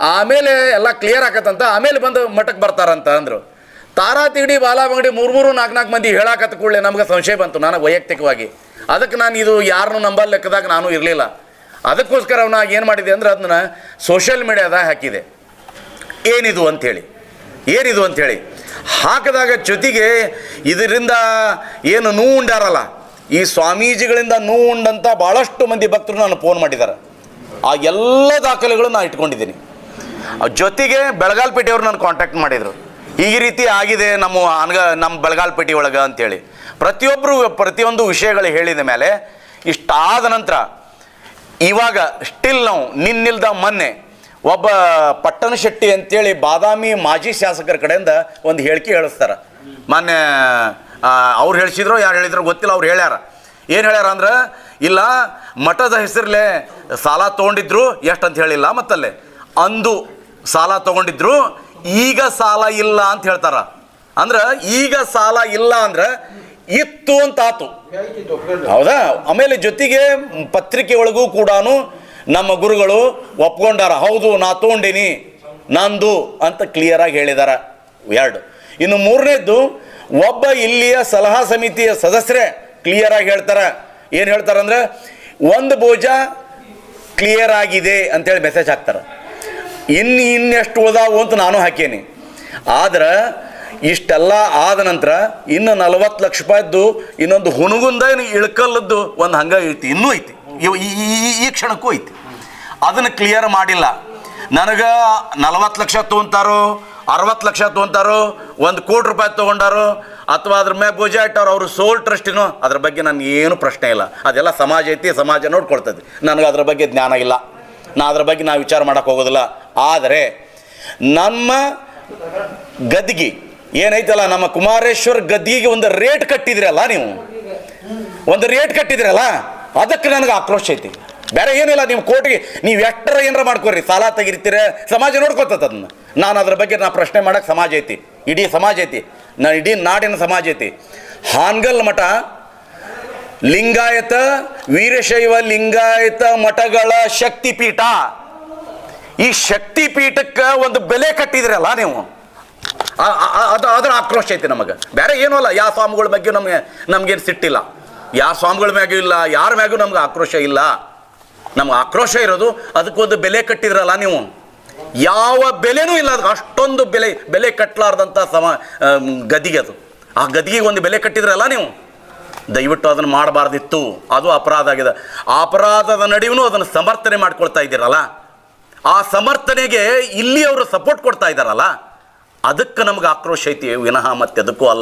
ಆಮೇಲೆ ಎಲ್ಲ ಕ್ಲಿಯರ್ ಆಕತ್ತಂತ, ಆಮೇಲೆ ಬಂದು ಮಠಕ್ಕೆ ಬರ್ತಾರಂತ ಅಂದರು. ತಾರಾ ತಿಗಡಿ ಬಾಲ ಬಂಗಡಿ ಮೂರು ಮೂರು ನಾಲ್ಕು ನಾಲ್ಕು ಮಂದಿ ಹೇಳಾಕತ್ತ ಕೂಡಲೇ ನಮ್ಗೆ ಸಂಶಯ ಬಂತು ನನಗೆ ವೈಯಕ್ತಿಕವಾಗಿ. ಅದಕ್ಕೆ ನಾನು ಇದು ಯಾರನ್ನು ನಂಬಲ್ ಲೆಕ್ಕದಾಗ ನಾನು ಇರಲಿಲ್ಲ. ಅದಕ್ಕೋಸ್ಕರ ಅವನಾಗ ಏನು ಮಾಡಿದೆ ಅಂದ್ರೆ ಅದನ್ನ ಸೋಷಿಯಲ್ ಮೀಡಿಯಾದಾಗ ಹಾಕಿದೆ. ಏನಿದು ಅಂಥೇಳಿ? ಏನಿದು ಅಂಥೇಳಿ? ಹಾಕಿದಾಗ ಜೊತೆಗೆ ಇದರಿಂದ ಏನು ನೋವು ಉಂಡಾರಲ್ಲ. ಈ ಸ್ವಾಮೀಜಿಗಳಿಂದ ನೋವು ಉಂಡಂಥ ಭಾಳಷ್ಟು ಮಂದಿ ಭಕ್ತರು ನಾನು ಫೋನ್ ಮಾಡಿದ್ದಾರೆ. ಆ ಎಲ್ಲ ದಾಖಲೆಗಳು ನಾನು ಇಟ್ಕೊಂಡಿದ್ದೀನಿ. ಜೊತೆಗೆ ಬೆಳಗಾಲ್ಪೇಟೆಯವರು ನಾನು ಕಾಂಟ್ಯಾಕ್ಟ್ ಮಾಡಿದರು. ಈ ರೀತಿ ಆಗಿದೆ ನಮ್ಮ ಅನ್ಗ ನಮ್ಮ ಬೆಳಗಾಲ್ಪೇಟೆ ಒಳಗೆ ಅಂಥೇಳಿ. ಪ್ರತಿಯೊಬ್ಬರು ಪ್ರತಿಯೊಂದು ವಿಷಯಗಳು ಹೇಳಿದ ಮೇಲೆ ಇಷ್ಟಾದ ನಂತರ ಇವಾಗ ಸ್ಟಿಲ್ ನಾವು ನಿನ್ನಿಲ್ದ ಮೊನ್ನೆ ಒಬ್ಬ ಪಟ್ಟಣ ಶೆಟ್ಟಿ ಅಂತೇಳಿ ಬಾದಾಮಿ ಮಾಜಿ ಶಾಸಕರ ಕಡೆಯಿಂದ ಒಂದು ಹೇಳಿಕೆ ಹೇಳಿಸ್ತಾರೆ. ಮೊನ್ನೆ ಅವ್ರು ಹೇಳಿಸಿದ್ರು ಯಾರು ಹೇಳಿದ್ರು ಗೊತ್ತಿಲ್ಲ ಅವ್ರು ಹೇಳ್ಯಾರ. ಏನು ಹೇಳ್ಯಾರ ಅಂದ್ರೆ ಇಲ್ಲ ಮಠದ ಹೆಸರಲ್ಲೇ ಸಾಲ ತೊಗೊಂಡಿದ್ರು ಎಷ್ಟು ಅಂತ ಹೇಳಿಲ್ಲ ಮತ್ತಲ್ಲೇ. ಅಂದು ಸಾಲ ತೊಗೊಂಡಿದ್ರು ಈಗ ಸಾಲ ಇಲ್ಲ ಅಂತ ಹೇಳ್ತಾರ. ಅಂದ್ರೆ ಈಗ ಸಾಲ ಇಲ್ಲ ಅಂದ್ರೆ ಇತ್ತು ಅಂತ ಆತು. ಹೌದಾ? ಆಮೇಲೆ ಜೊತೆಗೆ ಪತ್ರಿಕೆ ಒಳಗೂ ಕೂಡ ನಮ್ಮ ಗುರುಗಳು ಒಪ್ಕೊಂಡಾರ, ಹೌದು, ನಾ ತೊಗೊಂಡೀನಿ, ನಂದು ಅಂತ ಕ್ಲಿಯರಾಗಿ ಹೇಳಿದಾರ. ಎರಡು. ಇನ್ನು ಮೂರನೇದ್ದು, ಒಬ್ಬ ಇಲ್ಲಿಯ ಸಲಹಾ ಸಮಿತಿಯ ಸದಸ್ಯರೇ ಕ್ಲಿಯರಾಗಿ ಹೇಳ್ತಾರೆ. ಏನು ಹೇಳ್ತಾರಂದ್ರೆ, ಒಂದು ಭೋಜ ಕ್ಲಿಯರ್ ಆಗಿದೆ ಅಂತೇಳಿ ಮೆಸೇಜ್ ಹಾಕ್ತಾರೆ. ಇನ್ನು ಇನ್ನೆಷ್ಟು ಉಳ್ದಾವು ಅಂತ ನಾನು ಹಾಕೇನಿ. ಆದ್ರೆ, ಇಷ್ಟೆಲ್ಲ ಆದ ನಂತರ ಇನ್ನು ನಲವತ್ತು ಲಕ್ಷ ರೂಪಾಯಿದ್ದು ಇನ್ನೊಂದು ಹುಣಗುಂದ ಇಳ್ಕಲ್ಲದ್ದು ಒಂದು ಹಂಗೆ ಐತಿ, ಇನ್ನೂ ಐತಿ. ಈ- ಈ- ಕ್ಷಣಕ್ಕೂ ಐತಿ. ಅದನ್ನು ಕ್ಲಿಯರ್ ಮಾಡಿಲ್ಲ. ನನಗೆ ನಲವತ್ತು ಲಕ್ಷ ತೊಗೊಂತಾರೋ, ಅರವತ್ತು ಲಕ್ಷ ತೊಗೊಂತಾರೋ, ಒಂದು ಕೋಟಿ ರೂಪಾಯಿ ತೊಗೊಂಡಾರೋ, ಅಥವಾ ಅದ್ರ ಮೇಲೆ ಭುಜ ಇಟ್ಟವ್ರು ಅವರು ಸೋಲ್ ಟ್ರಸ್ಟಿನೋ ಅದ್ರ ಬಗ್ಗೆ ನನಗೆ ಏನು ಪ್ರಶ್ನೆ ಇಲ್ಲ. ಅದೆಲ್ಲ ಸಮಾಜ ಐತಿ, ಸಮಾಜ ನೋಡ್ಕೊಳ್ತದೆ. ನನಗೆ ಅದ್ರ ಬಗ್ಗೆ ಜ್ಞಾನ ಇಲ್ಲ. ನಾ ಅದ್ರ ಬಗ್ಗೆ ನಾವು ವಿಚಾರ ಮಾಡೋಕೆ ಹೋಗೋದಿಲ್ಲ. ಆದರೆ ನಮ್ಮ ಗದ್ಗಿ, ಏನೈತಲ್ಲ, ನಮ್ಮ ಕುಮಾರೇಶ್ವರ್ ಗದ್ದಿಗೆ ಒಂದು ರೇಟ್ ಕಟ್ಟಿದ್ರಲ್ಲ ನೀವು? ಒಂದು ರೇಟ್ ಕಟ್ಟಿದ್ರಲ್ಲ? ಅದಕ್ಕೆ ನನಗೆ ಆಕ್ರೋಶ ಐತಿ. ಬೇರೆ ಏನಿಲ್ಲ ನೀವು ಕೋರ್ಟ್ಗೆ, ನೀವು ಎಷ್ಟರ ಏನಾರ ಮಾಡ್ಕೊರಿ, ಸಾಲ ತೆಗಿರ್ತೀರ ಸಮಾಜ ನೋಡ್ಕೊತದ ಅದನ್ನ. ನಾನು ಅದ್ರ ಬಗ್ಗೆ ನಾ ಪ್ರಶ್ನೆ ಮಾಡಕ್ಕೆ ಸಮಾಜ ಐತಿ, ಇಡೀ ಸಮಾಜ ಐತಿ. ನಾ ಇಡೀ ನಾಡಿನ ಸಮಾಜ ಐತಿ. ಹಾನ್ಗಲ್ ಮಠ, ಲಿಂಗಾಯತ, ವೀರಶೈವ ಲಿಂಗಾಯತ ಮಠಗಳ ಶಕ್ತಿಪೀಠ. ಈ ಶಕ್ತಿಪೀಠಕ್ಕೆ ಒಂದು ಬೆಲೆ ಕಟ್ಟಿದ್ರಲ್ಲ ನೀವು? ಅದು, ಅದರ ಆಕ್ರೋಶ ಐತಿ ನಮಗೆ. ಬೇರೆ ಏನೂ ಅಲ್ಲ ಯಾವ ಸ್ವಾಮಿಗಳ ಬಗ್ಗೆ ನಮಗೆ, ನಮ್ಗೇನು ಸಿಟ್ಟಿಲ್ಲ. ಯಾವ ಸ್ವಾಮಿಗಳ ಮ್ಯಾಗೂ ಇಲ್ಲ, ಯಾರ ಮ್ಯಾಗೂ ನಮ್ಗೆ ಆಕ್ರೋಶ ಇಲ್ಲ. ನಮ್ಗೆ ಆಕ್ರೋಶ ಇರೋದು ಅದಕ್ಕೊಂದು ಬೆಲೆ ಕಟ್ಟಿದ್ರಲ್ಲ ನೀವು. ಯಾವ ಬೆಲೆನೂ ಇಲ್ಲ, ಅದಕ್ಕೆ ಅಷ್ಟೊಂದು ಬೆಲೆ ಬೆಲೆ ಕಟ್ಟಲಾರ್ದಂಥ ಸಮ ಗದಿಗೆ ಅದು. ಆ ಗದಿಗೆ ಒಂದು ಬೆಲೆ ಕಟ್ಟಿದ್ರಲ್ಲ ನೀವು. ದಯವಿಟ್ಟು ಅದನ್ನು ಮಾಡಬಾರ್ದಿತ್ತು. ಅದು ಅಪರಾಧ ಆಗಿದೆ. ಆ ಅಪರಾಧದ ನಡುವೆನೂ ಅದನ್ನು ಸಮರ್ಥನೆ ಮಾಡ್ಕೊಳ್ತಾ ಇದ್ದೀರಲ್ಲ. ಆ ಸಮರ್ಥನೆಗೆ ಇಲ್ಲಿ ಅವರು ಸಪೋರ್ಟ್ ಕೊಡ್ತಾ ಇದ್ದಾರಲ್ಲ. ಅದಕ್ಕೆ ನಮ್ಗೆ ಆಕ್ರೋಶ ಐತಿ. ವಿನಃ ಮತ್ತೆ ಅದಕ್ಕೂ ಅಲ್ಲ.